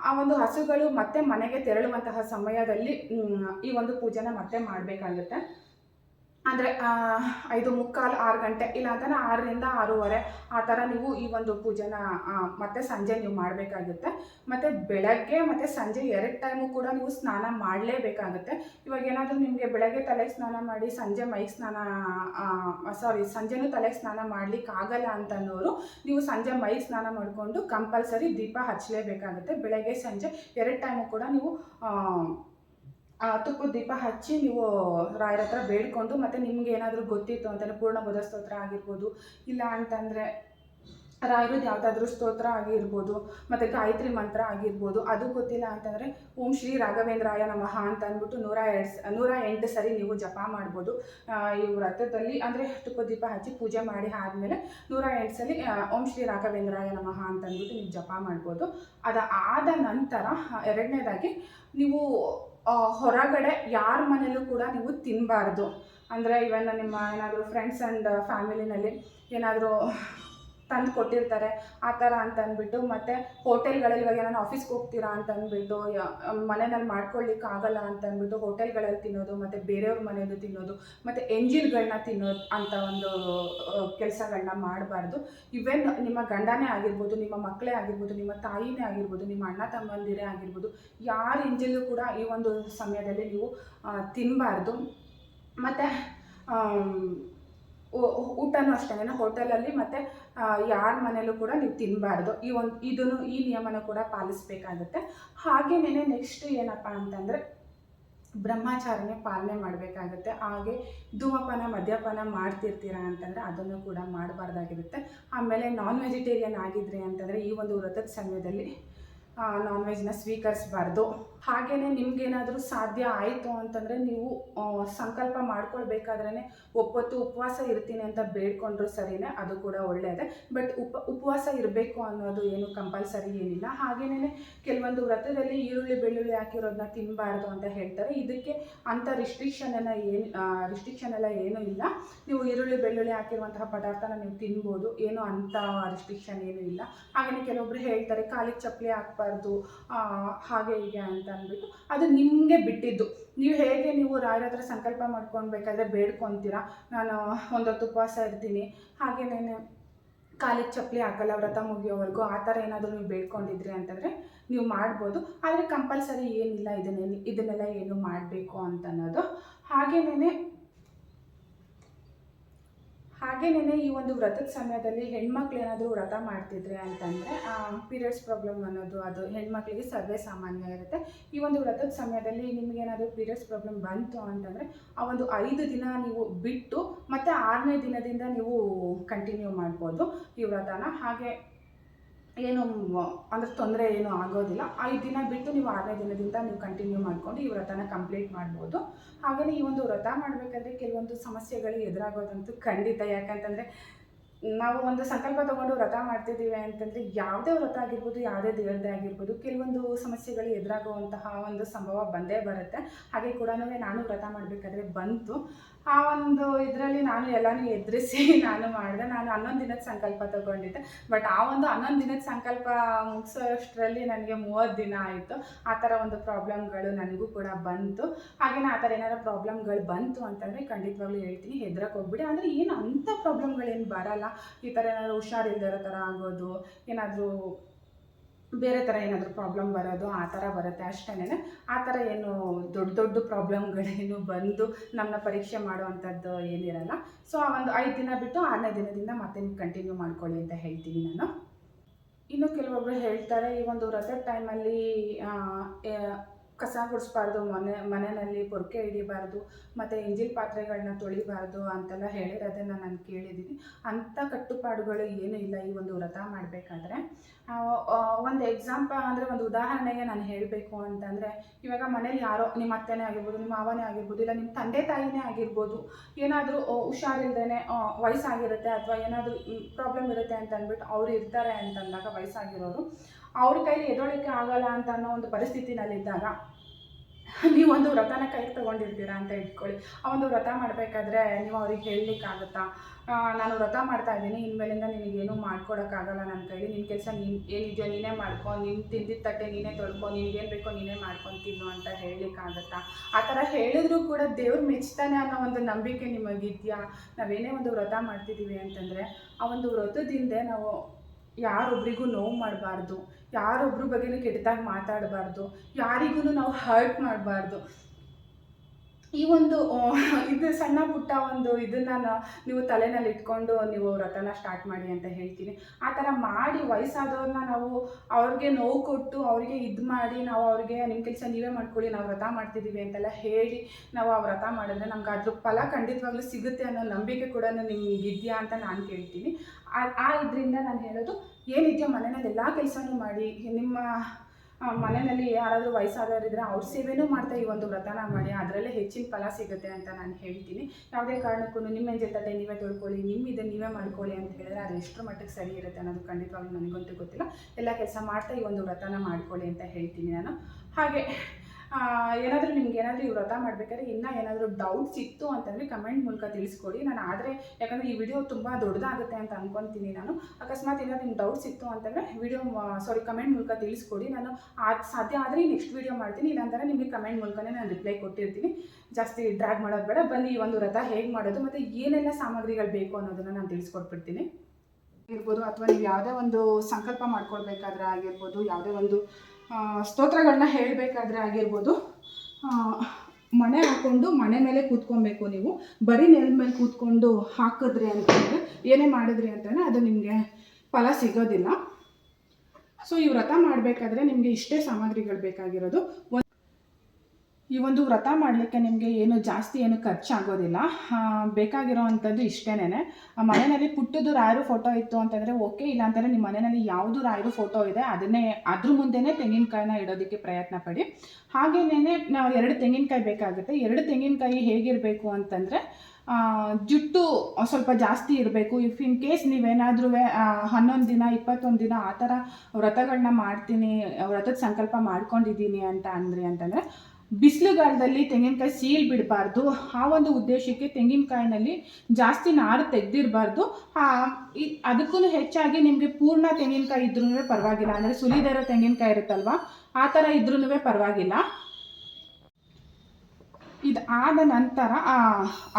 ಆ ಒಂದು ಹಸುಗಳು ಮತ್ತೆ ಮನೆಗೆ ತೆರಳುವಂತಹ ಸಮಯದಲ್ಲಿ ಈ ಒಂದು ಪೂಜೆನ ಮತ್ತೆ ಮಾಡಬೇಕಾಗುತ್ತೆ. ಅಂದರೆ ಐದು ಮುಕ್ಕಾಲು ಆರು ಗಂಟೆ, ಇಲ್ಲ ಅಂತಂದರೆ ಆರರಿಂದ ಆರೂವರೆ, ಆ ಥರ ನೀವು ಈ ಒಂದು ಪೂಜೆನ ಮತ್ತೆ ಸಂಜೆ ನೀವು ಮಾಡಬೇಕಾಗುತ್ತೆ. ಮತ್ತು ಬೆಳಗ್ಗೆ ಮತ್ತು ಸಂಜೆ ಎರಡು ಟೈಮು ಕೂಡ ನೀವು ಸ್ನಾನ ಮಾಡಲೇಬೇಕಾಗುತ್ತೆ. ಇವಾಗ ಏನಾದರೂ ನಿಮಗೆ ಬೆಳಗ್ಗೆ ತಲೆಗೆ ಸ್ನಾನ ಮಾಡಿ, ಸಂಜೆ ಮೈಗೆ ಸ್ನಾನ ಸಾರಿ ಸಂಜೆನೂ ತಲೆಗೆ ಸ್ನಾನ ಮಾಡಲಿಕ್ಕೆ ಆಗಲ್ಲ ಅಂತನೋರು ನೀವು ಸಂಜೆ ಮೈಗೆ ಸ್ನಾನ ಮಾಡಿಕೊಂಡು ಕಂಪಲ್ಸರಿ ದೀಪ ಹಚ್ಚಲೇಬೇಕಾಗುತ್ತೆ ಬೆಳಗ್ಗೆ ಸಂಜೆ ಎರಡು ಟೈಮು ಕೂಡ ನೀವು ತುಪ್ಪದ ದೀಪ ಹಚ್ಚಿ ನೀವು ರಾಯರ ಹತ್ರ ಬೇಡ್ಕೊಂಡು ಮತ್ತು ನಿಮ್ಗೆ ಏನಾದರೂ ಗೊತ್ತಿತ್ತು ಅಂತಂದರೆ ಪೂರ್ಣ ಬುಧ ಸ್ತೋತ್ರ ಆಗಿರ್ಬೋದು, ಇಲ್ಲ ಅಂತಂದರೆ ರಾಯರದ್ದು ಯಾವುದಾದ್ರೂ ಸ್ತೋತ್ರ ಆಗಿರ್ಬೋದು, ಮತ್ತು ಗಾಯತ್ರಿ ಮಂತ್ರ ಆಗಿರ್ಬೋದು, ಅದು ಗೊತ್ತಿಲ್ಲ ಅಂತಂದರೆ ಓಂ ಶ್ರೀ ರಾಘವೇಂದ್ರಾಯ ನಮಃ ಅಂತ ಅಂದ್ಬಿಟ್ಟು ನೂರ ಎರಡು ನೂರ ಎಂಟು ಸರಿ ನೀವು ಜಪ ಮಾಡ್ಬೋದು. ಈ ವ್ರತದಲ್ಲಿ ಅಂದರೆ ತುಪ್ಪದ ದೀಪ ಹಚ್ಚಿ ಪೂಜೆ ಮಾಡಿ ಆದಮೇಲೆ ನೂರ ಎಂಟು ಸಲ ಓಂ ಶ್ರೀ ರಾಘವೇಂದ್ರಾಯ ನಮಃ ಅಂತ ಅಂದ್ಬಿಟ್ಟು ನೀವು ಜಪ ಮಾಡ್ಬೋದು. ಅದಾದ ನಂತರ ಎರಡನೇದಾಗಿ ನೀವು ಹೊರಗಡೆ ಯಾರ ಮನೇಲೂ ಕೂಡ ನೀವು ತಿನ್ನಬಾರ್ದು ಅಂದರೆ ಇವನ್ ನಿಮ್ಮ ಏನಾದರೂ ಫ್ರೆಂಡ್ಸ್ ಆ್ಯಂಡ್ ಫ್ಯಾಮಿಲಿನಲ್ಲಿ ಏನಾದರೂ ತಂದು ಕೊಟ್ಟಿರ್ತಾರೆ. ಆ ಥರ ಅಂತ ಅಂದ್ಬಿಟ್ಟು ಮತ್ತು ಹೋಟೆಲ್ಗಳಲ್ಲಿ ಇವಾಗ ಏನಾದ್ರು ಆಫೀಸ್ಗೆ ಹೋಗ್ತೀರಾ ಅಂತ ಅಂದ್ಬಿಟ್ಟು ಮನೆಯಲ್ಲಿ ಮಾಡ್ಕೊಳ್ಳಿಕ್ಕೆ ಆಗಲ್ಲ ಅಂತ ಅಂದ್ಬಿಟ್ಟು ಹೋಟೆಲ್ಗಳಲ್ಲಿ ತಿನ್ನೋದು, ಮತ್ತು ಬೇರೆಯವ್ರ ಮನೆಯದು ತಿನ್ನೋದು, ಮತ್ತು ಎಂಜಿನ್ಗಳನ್ನ ತಿನ್ನೋದು ಅಂತ ಒಂದು ಕೆಲಸಗಳನ್ನ ಮಾಡಬಾರ್ದು. ಇವೆನ್ ನಿಮ್ಮ ಗಂಡನೇ ಆಗಿರ್ಬೋದು, ನಿಮ್ಮ ಮಕ್ಕಳೇ ಆಗಿರ್ಬೋದು, ನಿಮ್ಮ ತಾಯಿನೇ ಆಗಿರ್ಬೋದು, ನಿಮ್ಮ ಅಣ್ಣ ತಮ್ಮಂದಿರೇ ಆಗಿರ್ಬೋದು, ಯಾರ ಎಂಜಿಲು ಕೂಡ ಈ ಒಂದು ಸಮಯದಲ್ಲಿ ನೀವು ತಿನ್ನಬಾರ್ದು ಮತ್ತು ಊಟನೂ ಅಷ್ಟೇ ಹೋಟೆಲಲ್ಲಿ ಮತ್ತು ಯಾರ ಮನೇಲೂ ಕೂಡ ನೀವು ತಿನ್ನಬಾರ್ದು ಈ ಒಂದು, ಇದನ್ನು, ಈ ನಿಯಮನ ಕೂಡ ಪಾಲಿಸಬೇಕಾಗುತ್ತೆ. ಹಾಗೆಯೇ ನೆಕ್ಸ್ಟ್ ಏನಪ್ಪ ಅಂತಂದರೆ ಬ್ರಹ್ಮಚಾರನೆ ಪಾಲನೆ ಮಾಡಬೇಕಾಗುತ್ತೆ. ಹಾಗೆ ಧೂಮಪಾನ, ಮದ್ಯಪಾನ ಮಾಡ್ತಿರ್ತೀರಾ ಅಂತಂದರೆ ಅದನ್ನು ಕೂಡ ಮಾಡಬಾರ್ದಾಗಿರುತ್ತೆ. ಆಮೇಲೆ ನಾನ್ ವೆಜಿಟೇರಿಯನ್ ಆಗಿದ್ರಿ ಅಂತಂದರೆ ಈ ಒಂದು ವ್ರತದ ಸಮಯದಲ್ಲಿ ನಾನ್ ವೆಜ್ನ ಸ್ವೀಕರಿಸಬಾರ್ದು. ಹಾಗೆಯೇ ನಿಮ್ಗೇನಾದರೂ ಸಾಧ್ಯ ಆಯಿತು ಅಂತಂದರೆ ನೀವು ಸಂಕಲ್ಪ ಮಾಡ್ಕೊಳ್ಬೇಕಾದ್ರೇ ಒಪ್ಪತ್ತು ಉಪವಾಸ ಇರ್ತೀನಿ ಅಂತ ಬೇಡ್ಕೊಂಡ್ರು ಸರಿನೇ, ಅದು ಕೂಡ ಒಳ್ಳೆಯದೇ ಬಟ್ ಉಪ, ಉಪವಾಸ ಇರಬೇಕು ಅನ್ನೋದು ಏನು ಕಂಪಲ್ಸರಿ ಏನಿಲ್ಲ. ಹಾಗೆಯೇ ಕೆಲವೊಂದು ವ್ರತದಲ್ಲಿ ಈರುಳ್ಳಿ, ಬೆಳ್ಳುಳ್ಳಿ ಹಾಕಿರೋದನ್ನ ತಿನ್ನಬಾರ್ದು ಅಂತ ಹೇಳ್ತಾರೆ. ಇದಕ್ಕೆ ಅಂಥ ರಿಸ್ಟ್ರಿಕ್ಷನ್ ಎಲ್ಲ ಏನು ರಿಸ್ಟ್ರಿಕ್ಷನ್ ಎಲ್ಲ ಏನೂ ಇಲ್ಲ. ನೀವು ಈರುಳ್ಳಿ, ಬೆಳ್ಳುಳ್ಳಿ ಹಾಕಿರುವಂತಹ ಪದಾರ್ಥನ ನೀವು ತಿನ್ಬೋದು. ಏನು ಅಂಥ ರಿಸ್ಟ್ರಿಕ್ಷನ್ ಏನೂ ಇಲ್ಲ. ಹಾಗೆಯೇ ಕೆಲವೊಬ್ರು ಹೇಳ್ತಾರೆ, ಕಾಲಿಗೆ ಚಪ್ಪಲಿ ಹಾಕ್ಬಾರ್ದು ಹಾಗೆ ಹೀಗೆ ಅಂತ. ಅಂದ್ಬಿಟ್ಟು ಅದು ನಿಮಗೆ ಬಿಟ್ಟಿದ್ದು. ನೀವು ಹೇಗೆ ನೀವು ರಾಯರ ಹತ್ರ ಸಂಕಲ್ಪ ಮಾಡ್ಕೊಳ್ಬೇಕಾದ್ರೆ ಬೇಡ್ಕೊತೀರಾ? ನಾನು ಒಂದೊತ್ತು ಉಪವಾಸ ಇರ್ತೀನಿ. ಹಾಗೇನೇ ಕಾಲಿಗೆ ಚಪ್ಪಲಿ ಹಾಕಲ್ಲ, ವ್ರತ ಮುಗಿಯೋವರೆಗೂ ಆ ಥರ ಏನಾದರೂ ನೀವು ಬೇಡ್ಕೊಂಡಿದ್ರಿ ಅಂತಂದರೆ ನೀವು ಮಾಡ್ಬೋದು. ಆದರೆ ಕಂಪಲ್ಸರಿ ಏನಿಲ್ಲ ಇದನ್ನೇ ಇದನ್ನೆಲ್ಲ ಏನು ಮಾಡಬೇಕು ಅಂತ ಅನ್ನೋದು. ಹಾಗೇನೇ ಈ ಒಂದು ವ್ರತದ ಸಮಯದಲ್ಲಿ ಹೆಣ್ಮಕ್ಳು ಏನಾದರೂ ವ್ರತ ಮಾಡ್ತಿದ್ರೆ ಅಂತಂದರೆ ಪೀರಿಯಡ್ಸ್ ಪ್ರಾಬ್ಲಮ್ ಅನ್ನೋದು ಅದು ಹೆಣ್ಮಕ್ಳಿಗೆ ಸರ್ವೇ ಸಾಮಾನ್ಯ ಇರುತ್ತೆ. ಈ ಒಂದು ವ್ರತದ ಸಮಯದಲ್ಲಿ ನಿಮಗೇನಾದರೂ ಪೀರಿಯಡ್ಸ್ ಪ್ರಾಬ್ಲಮ್ ಬಂತು ಅಂತಂದರೆ, ಆ ಒಂದು ಐದು ದಿನ ನೀವು ಬಿಟ್ಟು ಮತ್ತು ಆರನೇ ದಿನದಿಂದ ನೀವು ಕಂಟಿನ್ಯೂ ಮಾಡ್ಬೋದು ಈ ವ್ರತನ. ಹಾಗೆ ಏನು, ಅಂದರೆ ತೊಂದರೆ ಏನು ಆಗೋದಿಲ್ಲ. ಐದು ದಿನ ಬಿಟ್ಟು ನೀವು ಆರನೇ ದಿನದಿಂದ ನೀವು ಕಂಟಿನ್ಯೂ ಮಾಡಿಕೊಂಡು ಈ ವ್ರತನ ಕಂಪ್ಲೀಟ್ ಮಾಡ್ಬೋದು. ಹಾಗೆಯೇ ಈ ಒಂದು ವ್ರತ ಮಾಡಬೇಕಾದ್ರೆ ಕೆಲವೊಂದು ಸಮಸ್ಯೆಗಳು ಎದುರಾಗೋದಂತೂ ಖಂಡಿತ. ಯಾಕಂತಂದರೆ ನಾವು ಒಂದು ಸಂಕಲ್ಪ ತಗೊಂಡು ವ್ರತ ಮಾಡ್ತಿದ್ದೀವಿ ಅಂತಂದರೆ ಯಾವುದೇ ವ್ರತ ಆಗಿರ್ಬೋದು, ಯಾವುದೇ ದೇವರದೇ ಆಗಿರ್ಬೋದು, ಕೆಲವೊಂದು ಸಮಸ್ಯೆಗಳು ಎದುರಾಗುವಂತಹ ಒಂದು ಸಂಭವ ಬಂದೇ ಬರುತ್ತೆ. ಹಾಗೆ ಕೂಡ ನಾನು ವ್ರತ ಮಾಡಬೇಕಾದ್ರೆ ಬಂತು. ಆ ಒಂದು ಇದರಲ್ಲಿ ನಾನು ಎಲ್ಲನೂ ಎದುರಿಸಿ (laughs) ನಾನು ಮಾಡಿದೆ. ನಾನು ಹನ್ನೊಂದು ದಿನದ ಸಂಕಲ್ಪ ತಗೊಂಡಿದ್ದೆ. ಬಟ್ ಆ ಒಂದು ಹನ್ನೊಂದು ದಿನದ ಸಂಕಲ್ಪ ಮುಗಿಸೋಷ್ಟರಲ್ಲಿ ನನಗೆ ಮೂವತ್ತು ದಿನ ಆಯಿತು. ಆ ಥರ ಒಂದು ಪ್ರಾಬ್ಲಮ್ಗಳು ನನಗೂ ಕೂಡ ಬಂತು. ಹಾಗೆಯೇ ಆ ಥರ ಏನಾದ್ರು ಪ್ರಾಬ್ಲಮ್ಗಳು ಬಂತು ಅಂತಂದರೆ ಖಂಡಿತವಾಗ್ಲೂ ಹೇಳ್ತೀನಿ ಹೆದ್ರಕ್ಕೆ ಹೋಗ್ಬಿಡಿ. ಅಂದರೆ ಏನು ಅಂಥ ಪ್ರಾಬ್ಲಮ್ಗಳೇನು ಬರಲ್ಲ. ಈ ಥರ ಏನಾದರೂ ಹುಷಾರಿಲ್ದಿರೋ ಥರ ಆಗೋದು, ಏನಾದರೂ ಬೇರೆ ಥರ ಏನಾದರೂ ಪ್ರಾಬ್ಲಮ್ ಬರೋದು, ಆ ಥರ ಬರುತ್ತೆ ಅಷ್ಟೇ ಆ ಥರ ಏನು ದೊಡ್ಡ ದೊಡ್ಡ ಪ್ರಾಬ್ಲಮ್ಗಳೇನು ಬಂದು ನಮ್ಮನ್ನ ಪರೀಕ್ಷೆ ಮಾಡುವಂಥದ್ದು ಏನಿರಲ್ಲ. ಸೊ ಆ ಒಂದು ಐದು ದಿನ ಬಿಟ್ಟು ಆರನೇ ದಿನದಿಂದ ಮತ್ತೆ ಕಂಟಿನ್ಯೂ ಮಾಡ್ಕೊಳ್ಳಿ ಅಂತ ಹೇಳ್ತೀನಿ ನಾನು. ಇನ್ನು ಕೆಲವೊಬ್ಬರು ಹೇಳ್ತಾರೆ, ಈ ಒಂದು ವ್ರತದ ಟೈಮಲ್ಲಿ ಕಸ ಗುಡಿಸ್ಬಾರ್ದು, ಮನೆ, ಮನೆಯಲ್ಲಿ ಪೊರ್ಕೆ ಹಿಡಿಬಾರ್ದು, ಮತ್ತು ಇಂಜಿಲ್ ಪಾತ್ರೆಗಳನ್ನ ತೊಳಿಬಾರ್ದು ಅಂತೆಲ್ಲ ಹೇಳಿರೋದನ್ನು ನಾನು ಕೇಳಿದ್ದೀನಿ. ಅಂಥ ಕಟ್ಟುಪಾಡುಗಳು ಏನೂ ಇಲ್ಲ ಈ ಒಂದು ವ್ರತ ಮಾಡಬೇಕಾದ್ರೆ. ಒಂದು ಎಕ್ಸಾಂಪಲ್ ಅಂದರೆ ಒಂದು ಉದಾಹರಣೆಗೆ ನಾನು ಹೇಳಬೇಕು ಅಂತಂದರೆ, ಇವಾಗ ಮನೇಲಿ ಯಾರೋ ನಿಮ್ಮ ಅತ್ತೆನೇ ಆಗಿರ್ಬೋದು, ನಿಮ್ಮ ಮಾವನೇ ಆಗಿರ್ಬೋದು, ಇಲ್ಲ ನಿಮ್ಮ ತಂದೆ ತಾಯಿನೇ ಆಗಿರ್ಬೋದು, ಏನಾದರೂ ಹುಷಾರಿಲ್ಲದೇ ವಯಸ್ಸಾಗಿರುತ್ತೆ ಅಥವಾ ಏನಾದರೂ ಪ್ರಾಬ್ಲಮ್ ಇರುತ್ತೆ ಅಂತ ಅಂದ್ಬಿಟ್ಟು ಅವ್ರು ಇರ್ತಾರೆ ಅಂತಂದಾಗ ವಯಸ್ಸಾಗಿರೋರು ಅವ್ರ ಕೈಲಿ ಎದೊಳಿಕೆ ಆಗಲ್ಲ ಅಂತ ಅನ್ನೋ ಒಂದು ಪರಿಸ್ಥಿತಿನಲ್ಲಿದ್ದಾಗ ನೀವು ಒಂದು ವ್ರತನ ಕೈಗೆ ತೊಗೊಂಡಿರ್ತೀರಾ ಅಂತ ಇಟ್ಕೊಳ್ಳಿ. ಆ ಒಂದು ವ್ರತ ಮಾಡಬೇಕಾದ್ರೆ ನೀವು ಅವ್ರಿಗೆ ಹೇಳಲಿಕ್ಕಾಗುತ್ತಾ? ನಾನು ವ್ರತ ಮಾಡ್ತಾ ಇದ್ದೀನಿ, ಇನ್ಮೇಲಿಂದ ನಿನಗೇನು ಮಾಡ್ಕೊಡೋಕ್ಕಾಗಲ್ಲ ನನ್ನ ಕೈಲಿ. ನಿನ್ನ ಕೆಲಸ ನೀನು ಏನಿದೆಯೋ ನೀನೇ ಮಾಡ್ಕೊ, ನೀನು ತಿಂದಿದ್ದ ತಟ್ಟೆ ನೀನೇ ತೊಳ್ಕೊ, ನಿನಗೇನು ಬೇಕೋ ನೀನೇ ಮಾಡ್ಕೊಂಡು ತಿನ್ನು ಅಂತ ಹೇಳಲಿಕ್ಕಾಗತ್ತಾ? ಆ ಥರ ಹೇಳಿದ್ರೂ ಕೂಡ ದೇವ್ರು ಮೆಚ್ತಾನೆ ಅನ್ನೋ ಒಂದು ನಂಬಿಕೆ ನಿಮಗಿದೆಯಾ? ನಾವೇನೇ ಒಂದು ವ್ರತ ಮಾಡ್ತಿದ್ದೀವಿ ಅಂತಂದರೆ, ಆ ಒಂದು ವ್ರತದಿಂದ ನಾವು ಯಾರೊಬ್ರಿಗೂ ನೋವು ಮಾಡಬಾರ್ದು ಯಾರೊಬ್ಬರ ಬಗ್ಗೆಯೂ ಕೆಟ್ಟದಾಗಿ ಮಾತಾಡಬಾರ್ದು ಯಾರಿಗೂ ನಾವು ಹರ್ಟ್ ಮಾಡಬಾರ್ದು. ಈ ಒಂದು ಇದು ಸಣ್ಣ ಪುಟ್ಟ ಒಂದು ಇದನ್ನ ನೀವು ತಲೆನಲ್ಲಿ ಇಟ್ಕೊಂಡು ನೀವು ವ್ರತನ ಸ್ಟಾರ್ಟ್ ಮಾಡಿ ಅಂತ ಹೇಳ್ತೀನಿ. ಆ ಥರ ಮಾಡಿ ವಯಸ್ಸಾದವ್ರನ್ನ ನಾವು ಅವ್ರಿಗೆ ನೋವು ಕೊಟ್ಟು ಅವ್ರಿಗೆ ಇದು ಮಾಡಿ ನಾವು ಅವ್ರಿಗೆ ನಿಮ್ಮ ಕೆಲಸ ನೀವೇ ಮಾಡ್ಕೊಳ್ಳಿ, ನಾವು ವ್ರತ ಮಾಡ್ತಿದ್ದೀವಿ ಅಂತೆಲ್ಲ ಹೇಳಿ ನಾವು ಆ ವ್ರತ ಮಾಡಿದ್ರೆ ನಮ್ಗೆ ಅದ್ರ ಫಲ ಖಂಡಿತವಾಗ್ಲೂ ಸಿಗುತ್ತೆ ಅನ್ನೋ ನಂಬಿಕೆ ಕೂಡ ನಿಮ್ಗೆ ಇದೆಯಾ ಅಂತ ನಾನು ಕೇಳ್ತೀನಿ. ಆ ಇದರಿಂದ ನಾನು ಹೇಳೋದು, ಏನಿದೆಯೋ ಮನೆಯಲ್ಲಿ ಎಲ್ಲ ಕೆಲಸನೂ ಮಾಡಿ, ನಿಮ್ಮ ಮನೆಯಲ್ಲಿ ಯಾರಾದರೂ ವಯಸ್ಸಾದವರಿದ್ದರೆ ಅವ್ರ ಸೇವೆನೂ ಮಾಡ್ತಾ ಈ ಒಂದು ವ್ರತನ ಮಾಡಿ ಅದರಲ್ಲೇ ಹೆಚ್ಚಿನ ಫಲ ಸಿಗುತ್ತೆ ಅಂತ ನಾನು ಹೇಳ್ತೀನಿ. ಯಾವುದೇ ಕಾರಣಕ್ಕೂ ನಿಮ್ಮ ಹೆಂಜೆ ತಟ್ಟೆ ನೀವೇ ತೊಳ್ಕೊಳ್ಳಿ ನಿಮ್ಮ ಇದನ್ನು ನೀವೇ ಮಾಡ್ಕೊಳ್ಳಿ ಅಂತ ಹೇಳಿದ್ರೆ ಅದು ಎಷ್ಟರ ಮಟ್ಟಿಗೆ ಸರಿ ಇರುತ್ತೆ ಅನ್ನೋದು ಖಂಡಿತವಾಗ್ಲೂ ನನಗಂತೂ ಗೊತ್ತಿಲ್ಲ. ಎಲ್ಲ ಕೆಲಸ ಮಾಡ್ತಾ ಈ ಒಂದು ವ್ರತನ ಮಾಡ್ಕೊಳ್ಳಿ ಅಂತ ಹೇಳ್ತೀನಿ ನಾನು. ಹಾಗೆ ಏನಾದರೂ ನಿಮ್ಗೆ ಏನಾದರೂ ಈ ವ್ರತ ಮಾಡಬೇಕಾದ್ರೆ ಇನ್ನೂ ಏನಾದರೂ ಡೌಟ್ಸ್ ಇತ್ತು ಅಂತಂದರೆ ಕಮೆಂಟ್ ಮೂಲಕ ತಿಳಿಸ್ಕೊಡಿ. ನಾನು ಆದರೆ ಯಾಕಂದರೆ ಈ ವಿಡಿಯೋ ತುಂಬ ದೊಡ್ಡದಾಗುತ್ತೆ ಅಂತ ಅಂದ್ಕೊತೀನಿ ನಾನು. ಅಕಸ್ಮಾತ್ ಏನಾದರೂ ನಿಮ್ಗೆ ಡೌಟ್ಸ್ ಇತ್ತು ಅಂತಂದರೆ ವಿಡಿಯೋ ಸಾರಿ ಕಮೆಂಟ್ ಮೂಲಕ ತಿಳಿಸ್ಕೊಡಿ. ನಾನು ಅದು ಸಾಧ್ಯ ಆದರೆ ನೆಕ್ಸ್ಟ್ ವಿಡಿಯೋ ಮಾಡ್ತೀನಿ. ಇಲ್ಲಾಂದರೆ ನಿಮಗೆ ಕಮೆಂಟ್ ಮೂಲಕನೇ ನಾನು ರಿಪ್ಲೈ ಕೊಟ್ಟಿರ್ತೀನಿ. ಜಾಸ್ತಿ ಡ್ರ್ಯಾಗ್ ಮಾಡೋದು ಬೇಡ. ಬನ್ನಿ ಈ ಒಂದು ವ್ರತ ಹೇಗೆ ಮಾಡೋದು ಮತ್ತು ಏನೆಲ್ಲ ಸಾಮಗ್ರಿಗಳು ಬೇಕು ಅನ್ನೋದನ್ನು ನಾನು ತಿಳಿಸ್ಕೊಟ್ಬಿಡ್ತೀನಿ. ಇರ್ಬೋದು ಅಥವಾ ನೀವು ಯಾವುದೇ ಒಂದು ಸಂಕಲ್ಪ ಮಾಡ್ಕೊಳ್ಬೇಕಾದ್ರೆ ಆಗಿರ್ಬೋದು, ಯಾವುದೇ ಒಂದು ಸ್ತೋತ್ರಗಳನ್ನ ಹೇಳಬೇಕಾದ್ರೆ ಆಗಿರ್ಬೋದು ಮನೆ ಹಾಕ್ಕೊಂಡು ಮನೆ ಮೇಲೆ ಕೂತ್ಕೊಬೇಕು ನೀವು. ಬರೀ ನೆಲದ ಮೇಲೆ ಕೂತ್ಕೊಂಡು ಹಾಕಿದ್ರಿ ಅಂತಂದರೆ, ಏನೇ ಮಾಡಿದ್ರಿ ಅಂತಲೇ ಅದು ನಿಮಗೆ ಫಲ ಸಿಗೋದಿಲ್ಲ. ಸೊ ಈ ವ್ರತ ಮಾಡಬೇಕಾದ್ರೆ ನಿಮಗೆ ಇಷ್ಟೇ ಸಾಮಗ್ರಿಗಳು ಬೇಕಾಗಿರೋದು. ಈ ಒಂದು ವ್ರತ ಮಾಡಲಿಕ್ಕೆ ನಿಮಗೆ ಏನು ಜಾಸ್ತಿ ಏನು ಖರ್ಚಾಗೋದಿಲ್ಲ. ಬೇಕಾಗಿರೋ ಅಂಥದ್ದು ಇಷ್ಟೇನೆ ಮನೆಯಲ್ಲಿ ಪುಟ್ಟದು ರಾಯರು ಫೋಟೋ ಇತ್ತು ಅಂತಂದರೆ ಓಕೆ ಇಲ್ಲ ಅಂತಂದರೆ ನಿಮ್ಮ ಮನೆಯಲ್ಲಿ ಯಾವುದು ರಾಯರು ಫೋಟೋ ಇದೆ, ಅದನ್ನೇ, ಅದ್ರ ಮುಂದೆನೇ ತೆಂಗಿನಕಾಯಿನ ಇಡೋದಕ್ಕೆ ಪ್ರಯತ್ನ ಪಡಿ. ಹಾಗೇನೇ ನಾವು ಎರಡು ತೆಂಗಿನಕಾಯಿ ಬೇಕಾಗುತ್ತೆ. ಎರಡು ತೆಂಗಿನಕಾಯಿ ಹೇಗಿರಬೇಕು ಅಂತಂದರೆ ಜುಟ್ಟು ಸ್ವಲ್ಪ ಜಾಸ್ತಿ ಇರಬೇಕು. ಇಫ್ ಇನ್ ಕೇಸ್ ನೀವೇನಾದ್ರೂ ಹನ್ನೊಂದು ದಿನ, ಇಪ್ಪತ್ತೊಂದು ದಿನ ಆ ಥರ ವ್ರತಗಳನ್ನ ಮಾಡ್ತೀನಿ, ವ್ರತದ ಸಂಕಲ್ಪ ಮಾಡ್ಕೊಂಡಿದ್ದೀನಿ ಅಂತ ಅಂದ್ರಿ ಅಂತಂದರೆ ಬಿಸಿಲುಗಾಲದಲ್ಲಿ ತೆಂಗಿನಕಾಯಿ ಸೀಲ್ ಬಿಡಬಾರ್ದು. ಆ ಒಂದು ಉದ್ದೇಶಕ್ಕೆ ತೆಂಗಿನಕಾಯಿನಲ್ಲಿ ಜಾಸ್ತಿ ನಾರು ತೆಗೆದಿರಬಾರ್ದು. ಅದಕ್ಕೂ ಹೆಚ್ಚಾಗಿ ನಿಮಗೆ ಪೂರ್ಣ ತೆಂಗಿನಕಾಯಿ ಇದ್ರೂ ಪರವಾಗಿಲ್ಲ. ಅಂದರೆ ಸುಲಿದಿರೋ ತೆಂಗಿನಕಾಯಿ ಇರುತ್ತಲ್ವ, ಆ ಥರ ಇದ್ರೂ ಪರವಾಗಿಲ್ಲ. ಇದು ಆದ ನಂತರ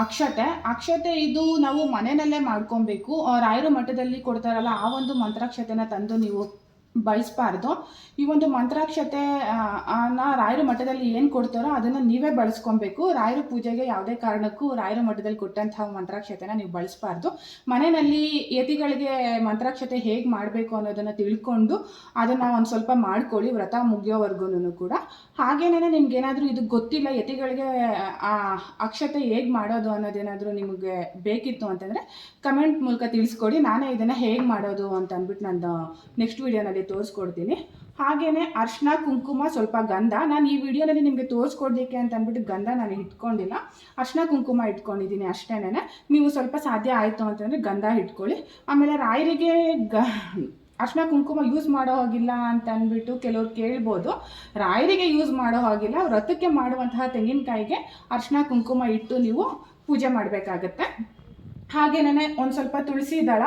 ಅಕ್ಷತೆ. ಅಕ್ಷತೆ ಇದು ನಾವು ಮನೆಯಲ್ಲೇ ಮಾಡ್ಕೊಬೇಕು. ರಾಯರು ಮಠದಲ್ಲಿ ಕೊಡ್ತಾರಲ್ಲ, ಆ ಒಂದು ಮಂತ್ರಾಕ್ಷತೆನ ತಂದು ನೀವು ಬಳಸಬಾರ್ದು ಈ ಒಂದು ಮಂತ್ರಾಕ್ಷತೆ ನಾ ರಾಯರು ಮಠದಲ್ಲಿ ಏನು ಕೊಡ್ತಾರೋ ಅದನ್ನು ನೀವೇ ಬಳಸ್ಕೊಬೇಕು. ರಾಯರು ಪೂಜೆಗೆ ಯಾವುದೇ ಕಾರಣಕ್ಕೂ ರಾಯರು ಮಠದಲ್ಲಿ ಕೊಟ್ಟಂತಹ ಮಂತ್ರಾಕ್ಷತೆನ ನೀವು ಬಳಸಬಾರ್ದು. ಮನೆಯಲ್ಲಿ ಯತಿಗಳಿಗೆ ಮಂತ್ರಾಕ್ಷತೆ ಹೇಗೆ ಮಾಡಬೇಕು ಅನ್ನೋದನ್ನು ತಿಳ್ಕೊಂಡು ಅದನ್ನು ಒಂದು ಸ್ವಲ್ಪ ಮಾಡ್ಕೊಳ್ಳಿ ವ್ರತ ಮುಗಿಯೋವರೆಗೂ ಕೂಡ. ಹಾಗೇನೇ ನಿಮ್ಗೆ ಏನಾದರೂ ಇದು ಗೊತ್ತಿಲ್ಲ ಯತಿಗಳಿಗೆ, ಆ, ಅಕ್ಷತೆ ಹೇಗೆ ಮಾಡೋದು ಅನ್ನೋದೇನಾದರೂ ನಿಮಗೆ ಬೇಕಿತ್ತು ಅಂತಂದರೆ ಕಮೆಂಟ್ ಮೂಲಕ ತಿಳಿಸ್ಕೊಡಿ. ನಾನೇ ಇದನ್ನು ಹೇಗೆ ಮಾಡೋದು ಅಂತ ಅಂದ್ಬಿಟ್ಟು ನಾನು ನೆಕ್ಸ್ಟ್ ವೀಡಿಯೋನಲ್ಲಿ ತೋರಿಸ್ಕೊಡ್ತೀನಿ. ಹಾಗೆಯೇ ಅರ್ಶಿನ, ಕುಂಕುಮ ಸ್ವಲ್ಪ ಗಂಧ. ನಾನು ಈ ವಿಡಿಯೋನಲ್ಲಿ ನಿಮಗೆ ತೋರಿಸ್ಕೊಡ್ಲಿಕ್ಕೆ ಅಂತ ಅಂದ್ಬಿಟ್ಟು ಗಂಧ ನಾನು ಇಟ್ಕೊಂಡಿಲ್ಲ. ಅರ್ಶಿನ, ಕುಂಕುಮ ಇಟ್ಕೊಂಡಿದ್ದೀನಿ ಅಷ್ಟೇನೆ ನೀವು ಸ್ವಲ್ಪ ಸಾಧ್ಯ ಆಯಿತು ಅಂತಂದರೆ ಗಂಧ ಇಟ್ಕೊಳ್ಳಿ. ಆಮೇಲೆ ರಾಯರಿಗೆ ಗ, ಅರ್ಶಿನ, ಕುಂಕುಮ ಯೂಸ್ ಮಾಡೋ ಹಾಗಿಲ್ಲ ಅಂತ ಅಂದ್ಬಿಟ್ಟು ಕೆಲವ್ರು ಕೇಳ್ಬೋದು. ರಾಯರಿಗೆ ಯೂಸ್ ಮಾಡೋ ಹಾಗಿಲ್ಲ. ವ್ರತಕ್ಕೆ ಮಾಡುವಂತಹ ತೆಂಗಿನಕಾಯಿಗೆ ಅರ್ಶಿನ, ಕುಂಕುಮ ಇಟ್ಟು ನೀವು ಪೂಜೆ ಮಾಡಬೇಕಾಗತ್ತೆ. ಹಾಗೇನೇ ಒಂದು ಸ್ವಲ್ಪ ತುಳಸಿ ದಳ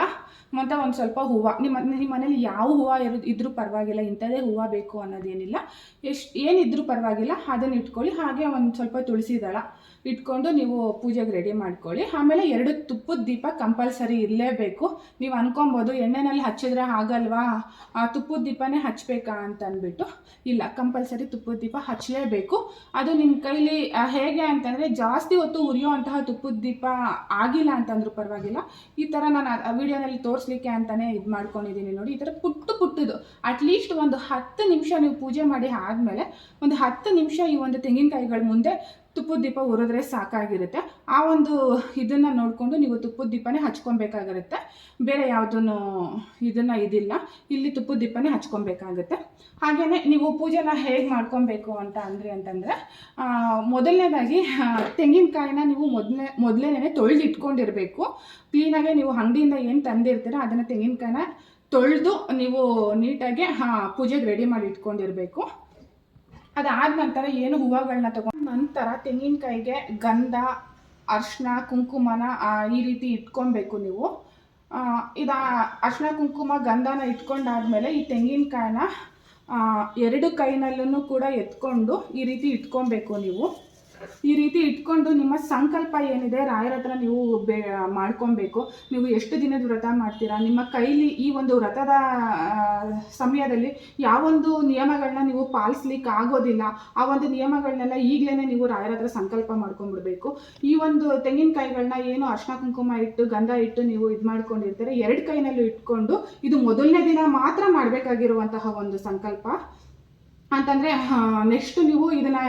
ಮತ್ತು ಒಂದು ಸ್ವಲ್ಪ ಹೂವು. ನಿಮ್ಮ ನಿಮ್ಮ ಮನೇಲಿ ಯಾವ ಹೂವು ಇರೋ, ಇದ್ರೂ ಪರವಾಗಿಲ್ಲ ಇಂಥದೇ ಹೂವು ಬೇಕು ಅನ್ನೋದೇನಿಲ್ಲ. ಎಷ್ಟು, ಏನಿದ್ರೂ ಪರವಾಗಿಲ್ಲ, ಅದನ್ನು ಇಟ್ಕೊಳ್ಳಿ. ಹಾಗೆ ಒಂದು ಸ್ವಲ್ಪ ತುಳಸಿ ದಳ ಇಟ್ಕೊಂಡು ನೀವು ಪೂಜೆಗೆ ರೆಡಿ ಮಾಡ್ಕೊಳ್ಳಿ. ಆಮೇಲೆ ಎರಡು ತುಪ್ಪದ ದೀಪ ಕಂಪಲ್ಸರಿ ಇರಲೇಬೇಕು. ನೀವು ಅನ್ಕೊಬೋದು, ಎಣ್ಣೆನಲ್ಲಿ ಹಚ್ಚಿದ್ರೆ ಆಗಲ್ವಾ ಆ ತುಪ್ಪದ ದೀಪನೇ ಹಚ್ಚಬೇಕಾ ಅಂತ ಅಂದ್ಬಿಟ್ಟು ಇಲ್ಲ, ಕಂಪಲ್ಸರಿ ತುಪ್ಪದ ದೀಪ ಹಚ್ಚಲೇಬೇಕು ಅದು ನಿಮ್ಮ ಕೈಲಿ ಹೇಗೆ ಅಂತಂದರೆ ಜಾಸ್ತಿ ಹೊತ್ತು ಉರಿಯುವಂತಹ ತುಪ್ಪದ ದೀಪ ಆಗಿಲ್ಲ ಅಂತಂದ್ರೂ ಪರವಾಗಿಲ್ಲ. ಈ ಥರ ನಾನು ಆ ವಿಡಿಯೋನಲ್ಲಿ ತೋರಿಸ್ಲಿಕ್ಕೆ ಅಂತಾನೆ ಇದು ಮಾಡ್ಕೊಂಡಿದ್ದೀನಿ ನೋಡಿ, ಈ ಥರ ಪುಟ್ಟು ಪುಟ್ಟದು. ಅಟ್ಲೀಸ್ಟ್ ಒಂದು ಹತ್ತು ನಿಮಿಷ ನೀವು ಪೂಜೆ ಮಾಡಿ ಆದಮೇಲೆ, ಒಂದು ಹತ್ತು ನಿಮಿಷ ಈ ಒಂದು ತೆಂಗಿನಕಾಯಿಗಳ ಮುಂದೆ ತುಪ್ಪದ ದೀಪ ಉರಿದ್ರೆ ಸಾಕಾಗಿರುತ್ತೆ. ಆ ಒಂದು ಇದನ್ನು ನೋಡಿಕೊಂಡು ನೀವು ತುಪ್ಪದ ದೀಪನೇ ಹಚ್ಕೊಬೇಕಾಗಿರುತ್ತೆ. ಬೇರೆ ಯಾವುದನ್ನು ಇದನ್ನು ಇದಿಲ್ಲ. ಇಲ್ಲಿ ತುಪ್ಪದ ದೀಪನೇ ಹಚ್ಕೊಬೇಕಾಗುತ್ತೆ. ಹಾಗೆಯೇ ನೀವು ಪೂಜೆನ ಹೇಗೆ ಮಾಡ್ಕೊಬೇಕು ಅಂತ ಅಂದರೆ ಅಂತಂದರೆ ಮೊದಲನೇದಾಗಿ ತೆಂಗಿನಕಾಯಿನ ನೀವು ಮೊದಲನೇ ಮೊದಲೇನೇ ತೊಳೆದು ಇಟ್ಕೊಂಡಿರಬೇಕು ಕ್ಲೀನಾಗೆ ನೀವು ಅಂಗಡಿಯಿಂದ ಏನು ತಂದಿರ್ತೀರ ಅದನ್ನು ತೆಂಗಿನಕಾಯಿನ ತೊಳೆದು ನೀವು ನೀಟಾಗಿ ಪೂಜೆಗೆ ರೆಡಿ ಮಾಡಿ ಇಟ್ಕೊಂಡಿರಬೇಕು. ಅದಾದ ನಂತರ ಏನು ಹೂವುಗಳನ್ನ ತಗೊಂಡು ನಂತರ ತೆಂಗಿನಕಾಯಿಗೆ ಗಂಧ ಅರ್ಶಿನ ಕುಂಕುಮನ ಈ ರೀತಿ ಇಟ್ಕೊಬೇಕು ನೀವು. ಇದು ಅರ್ಶಿನ ಕುಂಕುಮ, ಗಂಧನ ಇಟ್ಕೊಂಡಾದ್ಮೇಲೆ ಈ ತೆಂಗಿನಕಾಯಿನ ಎರಡು ಕೈನಲ್ಲೂ ಕೂಡ ಎತ್ಕೊಂಡು ಈ ರೀತಿ ಇಟ್ಕೊಬೇಕು ನೀವು. ಈ ರೀತಿ ಇಟ್ಕೊಂಡು ನಿಮ್ಮ ಸಂಕಲ್ಪ ಏನಿದೆ, ರಾಯರ ಹತ್ರ ನೀವು ಬೇ ಮಾಡ್ಕೊಬೇಕು. ನೀವು ಎಷ್ಟು ದಿನದ ವ್ರತ ಮಾಡ್ತೀರಾ? ನಿಮ್ಮ ಕೈಲಿ ಈ ಒಂದು ವ್ರತದ ಸಮಯದಲ್ಲಿ ಯಾವೊಂದು ನಿಯಮಗಳನ್ನ ನೀವು ಪಾಲಿಸ್ಲಿಕ್ಕೆ ಆಗೋದಿಲ್ಲ. ಆ ಒಂದು ನಿಯಮಗಳನ್ನೆಲ್ಲ ಈಗಲೇ ನೀವು ರಾಯರ ಹತ್ರ ಸಂಕಲ್ಪ ಮಾಡ್ಕೊಂಡ್ಬಿಡ್ಬೇಕು. ಈ ಒಂದು ತೆಂಗಿನಕಾಯಿಗಳನ್ನ ಏನು ಅರ್ಶನ ಕುಂಕುಮ ಇಟ್ಟು, ಗಂಧ ಇಟ್ಟು ನೀವು ಇದು ಮಾಡ್ಕೊಂಡಿರ್ತೀರ, ಎರಡು ಕೈನಲ್ಲೂ ಇಟ್ಕೊಂಡು ಇದು ಮೊದಲನೇ ದಿನ ಮಾತ್ರ ಮಾಡಬೇಕಾಗಿರುವಂತಹ ಒಂದು ಸಂಕಲ್ಪ. ಅಂತಂದರೆ ನೆಕ್ಸ್ಟ್ ನೀವು ಇದನ್ನ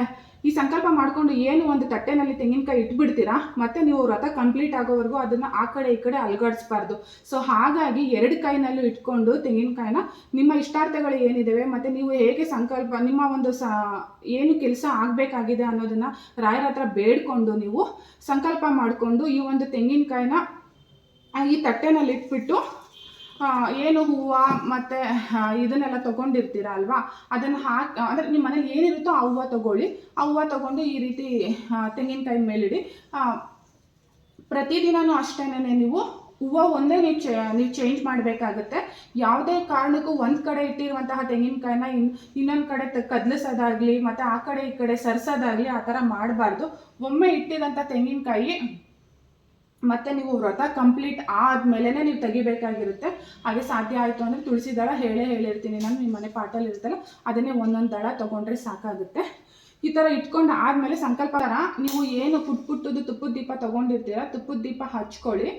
ಈ ಸಂಕಲ್ಪ ಮಾಡಿಕೊಂಡು ಏನು ಒಂದು ತಟ್ಟೆನಲ್ಲಿ ತೆಂಗಿನಕಾಯಿ ಇಟ್ಬಿಡ್ತೀರಾ? ಮತ್ತೆ ನೀವು ವ್ರತ ಕಂಪ್ಲೀಟ್ ಆಗೋವರೆಗೂ ಅದನ್ನು ಆ ಕಡೆ ಈ ಕಡೆ ಅಲ್ಗಾಡಿಸ್ಬಾರ್ದು. ಸೊ ಹಾಗಾಗಿ ಎರಡು ಕೈನಲ್ಲೂ ಇಟ್ಕೊಂಡು ತೆಂಗಿನಕಾಯಿನ ನಿಮ್ಮ ಇಷ್ಟಾರ್ಥಗಳು ಏನಿದ್ದಾವೆ ಮತ್ತು ನೀವು ಹೇಗೆ ಸಂಕಲ್ಪ, ನಿಮ್ಮ ಒಂದು ಸ, ಏನು ಕೆಲಸ ಆಗಬೇಕಾಗಿದೆ ಅನ್ನೋದನ್ನು ರಾಯರ ಹತ್ರ ಬೇಡ್ಕೊಂಡು ನೀವು ಸಂಕಲ್ಪ ಮಾಡಿಕೊಂಡು ಈ ಒಂದು ತೆಂಗಿನಕಾಯಿನ ಈ ತಟ್ಟೆನಲ್ಲಿ ಇಟ್ಬಿಟ್ಟು ಏನು ಹೂವು ಮತ್ತು ಇದನ್ನೆಲ್ಲ ತೊಗೊಂಡಿರ್ತೀರ ಅಲ್ವಾ? ಅದನ್ನು ಹಾಕಿ, ಅಂದರೆ ನಿಮ್ಮ ಮನೇಲಿ ಏನಿರುತ್ತೋ ಆ ಹೂವು ತೊಗೊಳ್ಳಿ. ಆ ಹೂವು ತೊಗೊಂಡು ಈ ರೀತಿ ತೆಂಗಿನಕಾಯಿ ಮೇಲಿಡಿ. ಪ್ರತಿದಿನವೂ ಅಷ್ಟೇನೆ ನೀವು ಹೂವು ಒಂದೇ ನೀವು ಚೇ, ನೀವು ಚೇಂಜ್ ಮಾಡಬೇಕಾಗುತ್ತೆ. ಯಾವುದೇ ಕಾರಣಕ್ಕೂ ಒಂದು ಕಡೆ ಇಟ್ಟಿರುವಂತಹ ತೆಂಗಿನಕಾಯಿನ ಇನ್, ಇನ್ನೊಂದು ಕಡೆ ತ, ಕದ್ಲಿಸೋದಾಗಲಿ, ಮತ್ತು ಆ ಕಡೆ ಈ ಕಡೆ ಸರ್ಸೋದಾಗಲಿ ಆ ಥರ ಮಾಡಬಾರ್ದು. ಒಮ್ಮೆ ಇಟ್ಟಿರೋಂಥ ತೆಂಗಿನಕಾಯಿ ಮತ್ತೆ ನೀವು ವ್ರತ ಕಂಪ್ಲೀಟ್ ಆದಮೇಲೆ ನೀವು ತೆಗಿಬೇಕಾಗಿರುತ್ತೆ. ಹಾಗೆ ಸಾಧ್ಯ ಆಯಿತು ಅಂದರೆ ತುಳಸಿ ದಳ ಹೇಳೇ ಹೇಳಿರ್ತೀನಿ. ನಾನು ನಿಮ್ಮ ಮನೆ ಪಾಟಲ್ಲಿ ಇರುತ್ತಲ್ಲ ಅದನ್ನೇ ಒಂದೊಂದು ದಳ ತೊಗೊಂಡ್ರೆ ಸಾಕಾಗುತ್ತೆ. ಈ ಥರ ಇಟ್ಕೊಂಡು ಆದಮೇಲೆ ಸಂಕಲ್ಪ ನೀವು ಏನು ಪುಟ್ ಪುಟ್ಟದು ತುಪ್ಪದ ದೀಪ ತೊಗೊಂಡಿರ್ತೀರ, ತುಪ್ಪದ ದೀಪ ಹಚ್ಕೊಳ್ಳಿ.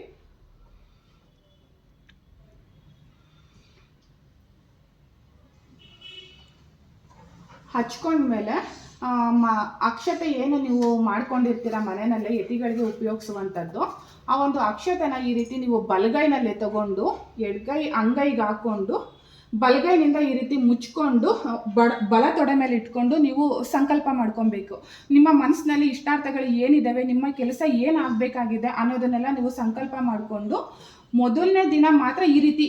ಹಚ್ಕೊಂಡ್ಮೇಲೆ ಅಕ್ಷತೆ ಏನು ನೀವು ಮಾಡ್ಕೊಂಡಿರ್ತೀರ ಮನೆಯಲ್ಲೇ ಯತಿಗಳಿಗೆ ಉಪಯೋಗಿಸುವಂಥದ್ದು. ಆ ಒಂದು ಅಕ್ಷತನ ಈ ರೀತಿ ನೀವು ಬಲಗೈನಲ್ಲಿ ತಗೊಂಡು, ಎಡಗೈ, ಅಂಗೈಗೆ ಹಾಕ್ಕೊಂಡು ಬಲಗೈನಿಂದ ಈ ರೀತಿ ಮುಚ್ಕೊಂಡು, ಬಡ ಬಲ ತೊಡೆ ಮೇಲೆ ಇಟ್ಕೊಂಡು ನೀವು ಸಂಕಲ್ಪ ಮಾಡ್ಕೊಬೇಕು. ನಿಮ್ಮ ಮನಸ್ಸಿನಲ್ಲಿ ಇಷ್ಟಾರ್ಥಗಳು ಏನಿದ್ದಾವೆ ನಿಮ್ಮ ಕೆಲಸ ಏನು ಆಗಬೇಕಾಗಿದೆ ಅನ್ನೋದನ್ನೆಲ್ಲ ನೀವು ಸಂಕಲ್ಪ ಮಾಡಿಕೊಂಡು ಮೊದಲನೇ ದಿನ ಮಾತ್ರ ಈ ರೀತಿ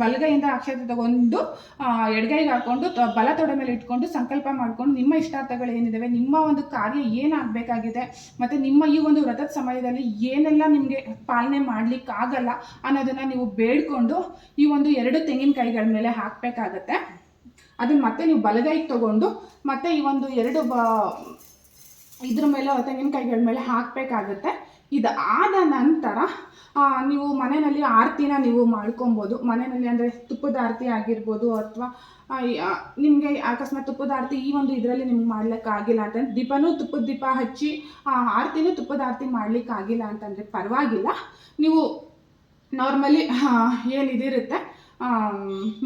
ಬಲಗೈಯಿಂದ ಅಕ್ಷತೆ ತಗೊಂಡು ಎಡಗೈಗೆ ಹಾಕೊಂಡು ಬಲ ತೊಡೆ ಮೇಲೆ ಇಟ್ಕೊಂಡು ಸಂಕಲ್ಪ ಮಾಡಿಕೊಂಡು ನಿಮ್ಮ ಇಷ್ಟಾರ್ಥಗಳು ಏನಿದ್ದಾವೆ ನಿಮ್ಮ ಒಂದು ಕಾರ್ಯ ಏನಾಗಬೇಕಾಗಿದೆ, ಮತ್ತು ನಿಮ್ಮ ಈ ಒಂದು ವ್ರತದ ಸಮಯದಲ್ಲಿ ಏನೆಲ್ಲ ನಿಮಗೆ ಪಾಲನೆ ಮಾಡಲಿಕ್ಕಾಗಲ್ಲ ಅನ್ನೋದನ್ನು ನೀವು ಬೇಡ್ಕೊಂಡು ಈ ಒಂದು ಎರಡು ತೆಂಗಿನಕಾಯಿಗಳ ಮೇಲೆ ಹಾಕಬೇಕಾಗತ್ತೆ. ಅದನ್ನು ಮತ್ತೆ ನೀವು ಬಲಗೈಗೆ ತಗೊಂಡು, ಮತ್ತೆ ಈ ಒಂದು ಎರಡು ಬ, ಇದ್ರ ಮೇಲೆ ತೆಂಗಿನಕಾಯಿಗಳ ಮೇಲೆ ಹಾಕಬೇಕಾಗತ್ತೆ. ಇದು ಆದ ನಂತರ ನೀವು ಮನೆಯಲ್ಲಿ ಆರತಿನ ನೀವು ಮಾಡ್ಕೊಬೋದು. ಮನೆಯಲ್ಲಿ ಅಂದರೆ ತುಪ್ಪದ ಆರತಿ ಆಗಿರ್ಬೋದು ಅಥವಾ ನಿಮಗೆ ಅಕಸ್ಮಾತ್ ತುಪ್ಪದ ಆರತಿ ಈ ಒಂದು ಇದರಲ್ಲಿ ನಿಮ್ಗೆ ಮಾಡ್ಲಿಕ್ಕಾಗಿಲ್ಲ ಅಂತಂದ್ರೆ, ದೀಪನೂ ತುಪ್ಪದ ದೀಪ ಹಚ್ಚಿ ಆರತಿನೂ ತುಪ್ಪದ ಆರತಿ ಮಾಡ್ಲಿಕ್ಕಾಗಿಲ್ಲ ಅಂತಂದರೆ ಪರವಾಗಿಲ್ಲ. ನೀವು ನಾರ್ಮಲಿ ಏನಿದಿರುತ್ತೆ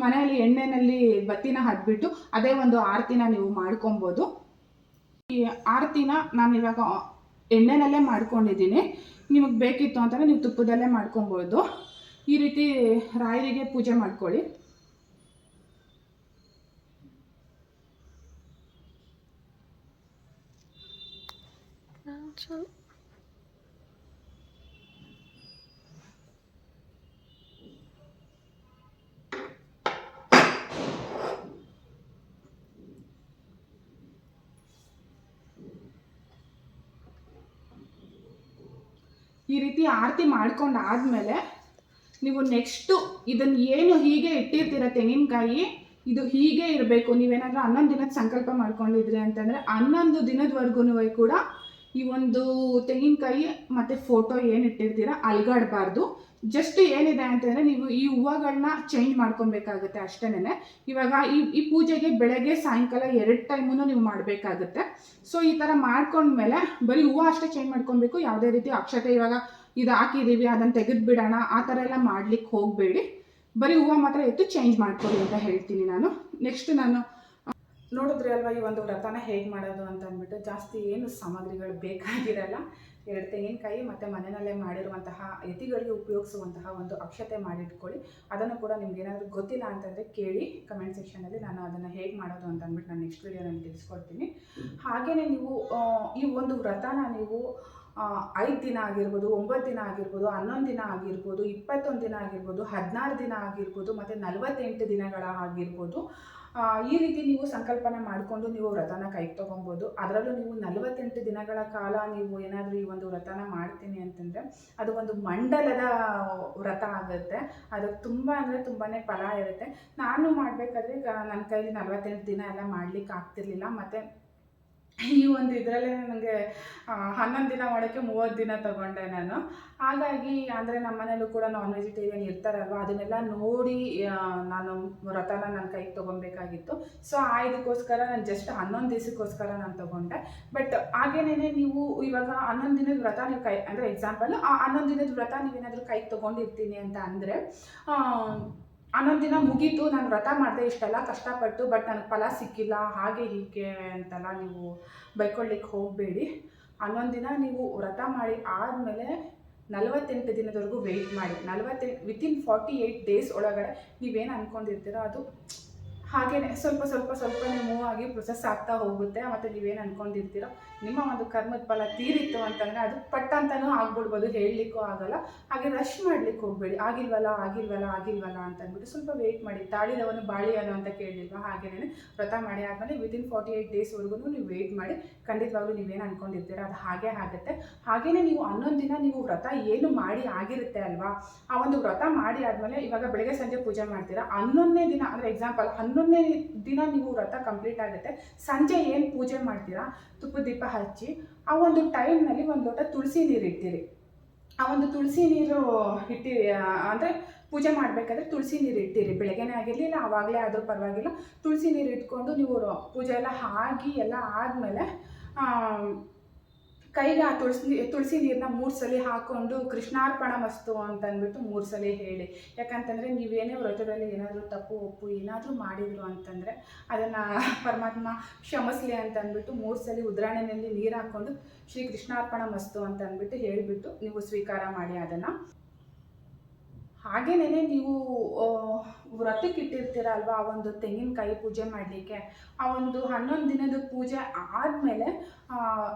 ಮನೆಯಲ್ಲಿ ಎಣ್ಣೆನಲ್ಲಿ ಬತ್ತಿನ ಹದ್ಬಿಟ್ಟು ಅದೇ ಒಂದು ಆರತಿನ ನೀವು ಮಾಡ್ಕೊಬೋದು. ಈ ಆರತಿನ ನಾನು ಇವಾಗ ಎಣ್ಣೆನಲ್ಲೇ ಮಾಡ್ಕೊಂಡಿದ್ದೀನಿ. ನಿಮಗೆ ಬೇಕಿತ್ತು ಅಂತಂದರೆ ನೀವು ತುಪ್ಪದಲ್ಲೇ ಮಾಡ್ಕೊಬೋದು. ಈ ರೀತಿ ರಾಯರಿಗೆ ಪೂಜೆ ಮಾಡ್ಕೊಳ್ಳಿ. ಸ್ವಲ್ಪ ಈ ರೀತಿ ಆರತಿ ಮಾಡ್ಕೊಂಡು ಆದಮೇಲೆ ನೀವು ನೆಕ್ಸ್ಟು ಇದನ್ನು ಏನು ಹೀಗೆ ಇಟ್ಟಿರ್ತೀರ ತೆಂಗಿನಕಾಯಿ, ಇದು ಹೀಗೆ ಇರಬೇಕು, ನೀವೇನಾದರೂ ಹನ್ನೊಂದು ದಿನದ ಸಂಕಲ್ಪ ಮಾಡ್ಕೊಂಡಿದ್ರಿ ಅಂತಂದರೆ ಹನ್ನೊಂದು ದಿನದವರೆಗೂ ಕೂಡ ಈ ಒಂದು ತೆಂಗಿನಕಾಯಿ ಮತ್ತು ಫೋಟೋ ಏನು ಇಟ್ಟಿರ್ತೀರ ಅಲ್ಗಾಡಬಾರ್ದು. ಜಸ್ಟ್ ಏನಿದೆ ಅಂತಂದರೆ ನೀವು ಈ ಹೂವುಗಳನ್ನ ಚೇಂಜ್ ಮಾಡ್ಕೊಬೇಕಾಗುತ್ತೆ ಅಷ್ಟೇನೆ ಇವಾಗ ಈ ಈ ಪೂಜೆಗೆ ಬೆಳಗ್ಗೆ, ಸಾಯಂಕಾಲ ಎರಡು ಟೈಮೂ ನೀವು ಮಾಡಬೇಕಾಗುತ್ತೆ. ಸೊ ಈ ಥರ ಮಾಡ್ಕೊಂಡ್ಮೇಲೆ ಬರೀ ಹೂವು ಅಷ್ಟೇ ಚೇಂಜ್ ಮಾಡ್ಕೊಬೇಕು, ಯಾವುದೇ ರೀತಿ ಅಕ್ಷತೆ ಇವಾಗ ಇದು ಹಾಕಿದ್ದೀವಿ ಅದನ್ನು ತೆಗೆದು ಬಿಡೋಣ, ಆ ಥರ ಎಲ್ಲ ಮಾಡ್ಲಿಕ್ಕೆ ಹೋಗಬೇಡಿ. ಬರೀ ಹೂವು ಮಾತ್ರ ಎತ್ತು ಚೇಂಜ್ ಮಾಡ್ಕೊಳ್ಳಿ ಅಂತ ಹೇಳ್ತೀನಿ ನಾನು. ನೆಕ್ಸ್ಟ್ ನಾನು ನೋಡಿದ್ರೆ ಅಲ್ವಾ ಈ ಒಂದು ವ್ರತನ ಹೇಗೆ ಮಾಡೋದು ಅಂತ ಅಂದ್ಬಿಟ್ಟು, ಜಾಸ್ತಿ ಏನು ಸಾಮಗ್ರಿಗಳು ಬೇಕಾಗಿರಲ್ಲ. ಎರಡು ತೆಂಗಿನಕಾಯಿ ಮತ್ತು ಮನೆಯಲ್ಲೇ ಮಾಡಿರುವಂತಹ, ಯತಿಗಳಿಗೆ ಉಪಯೋಗಿಸುವಂತಹ ಒಂದು ಅಕ್ಷತೆ ಮಾಡಿಟ್ಕೊಳ್ಳಿ. ಅದನ್ನು ಕೂಡ ನಿಮ್ಗೆ ಏನಾದರೂ ಗೊತ್ತಿಲ್ಲ ಅಂತಂದರೆ ಕೇಳಿ ಕಮೆಂಟ್ ಸೆಕ್ಷನಲ್ಲಿ ನಾನು ಅದನ್ನು ಹೇಗೆ ಮಾಡೋದು ಅಂತ ಅಂದ್ಬಿಟ್ಟು ನಾನು ನೆಕ್ಸ್ಟ್ ವೀಡಿಯೋನಲ್ಲಿ ತಿಳಿಸ್ಕೊಡ್ತೀನಿ. ಹಾಗೆಯೇ ನೀವು ಈ ಒಂದು ವ್ರತನ ನೀವು ಐದು ದಿನ ಆಗಿರ್ಬೋದು, ಒಂಬತ್ತು ದಿನ ಆಗಿರ್ಬೋದು, ಹನ್ನೊಂದು ದಿನ ಆಗಿರ್ಬೋದು, ಇಪ್ಪತ್ತೊಂದು ದಿನ ಆಗಿರ್ಬೋದು, ಹದಿನಾರು ದಿನ ಆಗಿರ್ಬೋದು, ಮತ್ತು ನಲವತ್ತೆಂಟು ದಿನಗಳ ಆಗಿರ್ಬೋದು ಈ ರೀತಿ ನೀವು ಸಂಕಲ್ಪನೆ ಮಾಡಿಕೊಂಡು ನೀವು ವ್ರತನ ಕೈಗೆ ತೊಗೊಬೋದು. ಅದರಲ್ಲೂ ನೀವು ನಲವತ್ತೆಂಟು ದಿನಗಳ ಕಾಲ ನೀವು ಏನಾದರೂ ಈ ಒಂದು ವ್ರತನ ಮಾಡ್ತೀನಿ ಅಂತಂದರೆ ಅದು ಒಂದು ಮಂಡಲದ ವ್ರತ ಆಗುತ್ತೆ. ಅದು ತುಂಬ ಅಂದರೆ ತುಂಬಾ ಫಲ ಇರುತ್ತೆ. ನಾನು ಮಾಡಬೇಕಾದ್ರೆ ನನ್ನ ಕೈಲಿ ನಲವತ್ತೆಂಟು ದಿನ ಎಲ್ಲ ಮಾಡ್ಲಿಕ್ಕೆ ಆಗ್ತಿರ್ಲಿಲ್ಲ. ಮತ್ತು ಈ ಒಂದು ಇದರಲ್ಲೇ ನನಗೆ ಹನ್ನೊಂದು ದಿನ ಮಾಡೋಕ್ಕೆ ಮೂವತ್ತು ದಿನ ತಗೊಂಡೆ ನಾನು. ಹಾಗಾಗಿ ಅಂದರೆ ನಮ್ಮ ಮನೇಲೂ ಕೂಡ ನಾನ್ ವೆಜಿಟೇರಿಯನ್ ಇರ್ತಾರಲ್ವ, ಅದನ್ನೆಲ್ಲ ನೋಡಿ ನಾನು ವ್ರತನ ನನ್ನ ಕೈಗೆ ತೊಗೊಬೇಕಾಗಿತ್ತು ಸೊ ಆ ಇದಕ್ಕೋಸ್ಕರ ನಾನು ಜಸ್ಟ್ ಹನ್ನೊಂದು ದಿವಸಕ್ಕೋಸ್ಕರ ನಾನು ತೊಗೊಂಡೆ. ಬಟ್ ಹಾಗೇನೇ ನೀವು ಇವಾಗ ಹನ್ನೊಂದು ದಿನದ ವ್ರತ ನೀವು ಕೈ, ಅಂದರೆ ಎಕ್ಸಾಂಪಲ್ ಆ ಹನ್ನೊಂದು ದಿನದ ವ್ರತ ನೀವೇನಾದರೂ ಕೈಗೆ ತೊಗೊಂಡಿರ್ತೀನಿ ಅಂತ ಅಂದರೆ ಹನ್ನೊಂದು ದಿನ ಮುಗೀತು, ನಾನು ವ್ರತ ಮಾಡಿದೆ, ಇಷ್ಟೆಲ್ಲ ಕಷ್ಟಪಟ್ಟು ಬಟ್ ನನಗೆ ಫಲ ಸಿಕ್ಕಿಲ್ಲ, ಹಾಗೆ ಹೀಗೆ ಅಂತೆಲ್ಲ ನೀವು ಬೈಕೊಳ್ಳಿಕ್ಕೆ ಹೋಗಬೇಡಿ. ಹನ್ನೊಂದು ದಿನ ನೀವು ವ್ರತ ಮಾಡಿ ಆದಮೇಲೆ ನಲವತ್ತೆಂಟು ದಿನದವರೆಗೂ ವೆಯ್ಟ್ ಮಾಡಿ. ನಲವತ್ತೆಂಟು ವಿತಿನ್ ಫಾರ್ಟಿ ಏಯ್ಟ್ ಡೇಸ್ ಒಳಗಡೆ ನೀವೇನು ಅಂದ್ಕೊಂಡಿರ್ತೀರೋ ಅದು ಹಾಗೇನೆ ಸ್ವಲ್ಪ ಸ್ವಲ್ಪ ಸ್ವಲ್ಪನೇ ಮೂವ್ ಆಗಿ ಪ್ರೊಸೆಸ್ ಆಗ್ತಾ ಹೋಗುತ್ತೆ. ಮತ್ತು ನೀವೇನು ಅಂದ್ಕೊಂಡಿರ್ತೀರೋ ನಿಮ್ಮ ಒಂದು ಕರ್ಮದ ಫಲ ತೀರಿತ್ತು ಅಂತಂದರೆ ಅದು ಪಟ್ಟ ಅಂತಲೂ ಆಗ್ಬಿಡ್ಬೋದು, ಹೇಳಲಿಕ್ಕೂ ಆಗಲ್ಲ. ಹಾಗೆ ರಶ್ ಮಾಡ್ಲಿಕ್ಕೆ ಹೋಗಬೇಡಿ. ಆಗಿಲ್ವಲ್ಲ ಆಗಿಲ್ವಲ್ಲ ಆಗಿಲ್ವಲ್ಲ ಅಂತ ಅಂದ್ಬಿಟ್ಟು ಸ್ವಲ್ಪ ವೆಯ್ಟ್ ಮಾಡಿ. ತಾಳಿದವನು ಬಾಳಿಯನು ಅಂತ ಕೇಳಿಲ್ವಾ? ಹಾಗೇನೆ ವ್ರತ ಮಾಡಿ ಆದಮೇಲೆ ವಿತಿನ್ ಫಾರ್ಟಿ ಏಯ್ಟ್ ಡೇಸ್ವರೆಗೂ ನೀವು ವೆಯ್ಟ್ ಮಾಡಿ. ಖಂಡಿತವಾಗ್ಲೂ ನೀವೇನು ಅಂದ್ಕೊಂಡಿರ್ತೀರ ಅದು ಹಾಗೆ ಆಗುತ್ತೆ. ಹಾಗೆಯೇ ನೀವು ಹನ್ನೊಂದು ದಿನ ನೀವು ವ್ರತ ಏನು ಮಾಡಿ ಆಗಿರುತ್ತೆ ಅಲ್ವಾ? ಆ ಒಂದು ವ್ರತ ಮಾಡಿ ಆದಮೇಲೆ ಇವಾಗ ಬೆಳಗ್ಗೆ ಸಂಜೆ ಪೂಜೆ ಮಾಡ್ತೀರಾ? ಹನ್ನೊಂದನೇ ದಿನ, ಅಂದರೆ ಎಕ್ಸಾಂಪಲ್ ಹನ್ನೊಂದನೇ ದಿನ ನೀವು ವ್ರತ ಕಂಪ್ಲೀಟ್ ಆಗುತ್ತೆ. ಸಂಜೆ ಏನು ಪೂಜೆ ಮಾಡ್ತೀರಾ? ತುಪ್ಪ, ದೀಪ ಹಚ್ಚಿ, ಆ ಒಂದು ಟೈಮ್ನಲ್ಲಿ ಒಂದು ಲೋಟ ತುಳಸಿ ನೀರು ಇಡ್ತೀರಿ. ಆ ಒಂದು ತುಳಸಿ ನೀರು ಇಟ್ಟಿ ಅಂದರೆ ಪೂಜೆ ಮಾಡಬೇಕಾದ್ರೆ ತುಳಸಿ ನೀರು ಇಟ್ಟಿರಿ ಬೆಳಗ್ಗೆನೇ ಆಗಿರಲಿ ಇಲ್ಲ ಆವಾಗಲೇ ಆದರೂ ಪರವಾಗಿಲ್ಲ. ತುಳಸಿ ನೀರು ಇಟ್ಕೊಂಡು ನೀವು ಪೂಜೆ ಎಲ್ಲ ಆಗಿ, ಎಲ್ಲ ಆದಮೇಲೆ ಕೈಗೆ ಆ ತುಳಸಿ ತುಳಸಿ ನೀರನ್ನ ಮೂರು ಸಲ ಹಾಕ್ಕೊಂಡು ಕೃಷ್ಣಾರ್ಪಣ ಮಸ್ತು ಅಂತಂದ್ಬಿಟ್ಟು ಮೂರು ಸಲ ಹೇಳಿ. ಯಾಕಂತಂದರೆ ನೀವೇನೇ ವ್ರತದಲ್ಲಿ ಏನಾದರೂ ತಪ್ಪು, ಒಪ್ಪು ಏನಾದರೂ ಮಾಡಿದ್ರು ಅಂತಂದರೆ ಅದನ್ನು ಪರಮಾತ್ಮ ಕ್ಷಮಿಸ್ಲಿ ಅಂತಂದ್ಬಿಟ್ಟು ಮೂರು ಸಲ ಉದ್ರಾಣೆಯಲ್ಲಿ ನೀರು ಹಾಕ್ಕೊಂಡು ಶ್ರೀ ಕೃಷ್ಣಾರ್ಪಣ ಮಸ್ತು ಅಂತಂದ್ಬಿಟ್ಟು ಹೇಳಿಬಿಟ್ಟು ನೀವು ಸ್ವೀಕಾರ ಮಾಡಿ ಅದನ್ನು. ಹಾಗೇನೇ ನೀವು ಆ, ವ್ರತಕ್ಕೆ ಇಟ್ಟಿರ್ತೀರ ಅಲ್ವಾ ಆ ಒಂದು ತೆಂಗಿನಕಾಯಿ ಪೂಜೆ ಮಾಡಲಿಕ್ಕೆ? ಆ ಒಂದು ಹನ್ನೊಂದು ದಿನದ ಪೂಜೆ ಆದಮೇಲೆ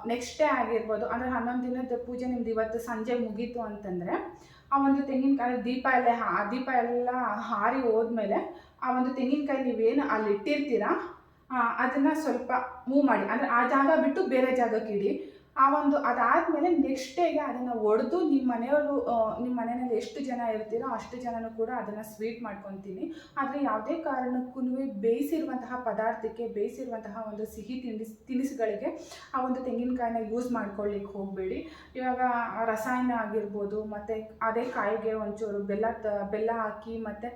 ನೆಕ್ಸ್ಟ್ ಡೇ ಆಗಿರ್ಬೋದು ಅಂದರೆ ಹನ್ನೊಂದು ದಿನದ ಪೂಜೆ ನಿಮ್ದು ಇವತ್ತು ಸಂಜೆ ಮುಗೀತು ಅಂತಂದರೆ ಆ ಒಂದು ತೆಂಗಿನಕಾಯಿ ದೀಪ ಎಲ್ಲ ಹಾ- ದೀಪ ಎಲ್ಲ ಹಾರಿ ಹೋದ್ಮೇಲೆ ಆ ಒಂದು ತೆಂಗಿನಕಾಯಿ ನೀವೇನು ಅಲ್ಲಿ ಇಟ್ಟಿರ್ತೀರ ಅದನ್ನು ಸ್ವಲ್ಪ ಮೂವ್ ಮಾಡಿ ಅಂದರೆ ಆ ಜಾಗ ಬಿಟ್ಟು ಬೇರೆ ಜಾಗಕ್ಕೆ ಇಡಿ. ಆ ಒಂದು ಅದಾದಮೇಲೆ ನೆಕ್ಸ್ಟ್ ಡೇಗೆ ಅದನ್ನು ಒಡೆದು ನಿಮ್ಮ ಮನೆಯವರು ನಿಮ್ಮ ಮನೆಯಲ್ಲಿ ಎಷ್ಟು ಜನ ಇರ್ತೀರೋ ಅಷ್ಟು ಜನನೂ ಕೂಡ ಅದನ್ನು ಸ್ವೀಟ್ ಮಾಡ್ಕೊತೀನಿ. ಆದರೆ ಯಾವುದೇ ಕಾರಣಕ್ಕೂ ಬೇಯಿಸಿರುವಂತಹ ಪದಾರ್ಥಕ್ಕೆ, ಬೇಯಿಸಿರುವಂತಹ ಒಂದು ಸಿಹಿ ತಿಂಡಿ, ತಿನಿಸುಗಳಿಗೆ ಆ ಒಂದು ತೆಂಗಿನಕಾಯಿನ ಯೂಸ್ ಮಾಡ್ಕೊಳ್ಳಿಕ್ಕೆ ಹೋಗಬೇಡಿ. ಇವಾಗ ರಸಾಯನ ಆಗಿರ್ಬೋದು, ಮತ್ತು ಅದೇ ಕಾಯಿಗೆ ಒಂಚೂರು ಬೆಲ್ಲ ತ, ಬೆಲ್ಲ ಹಾಕಿ, ಮತ್ತು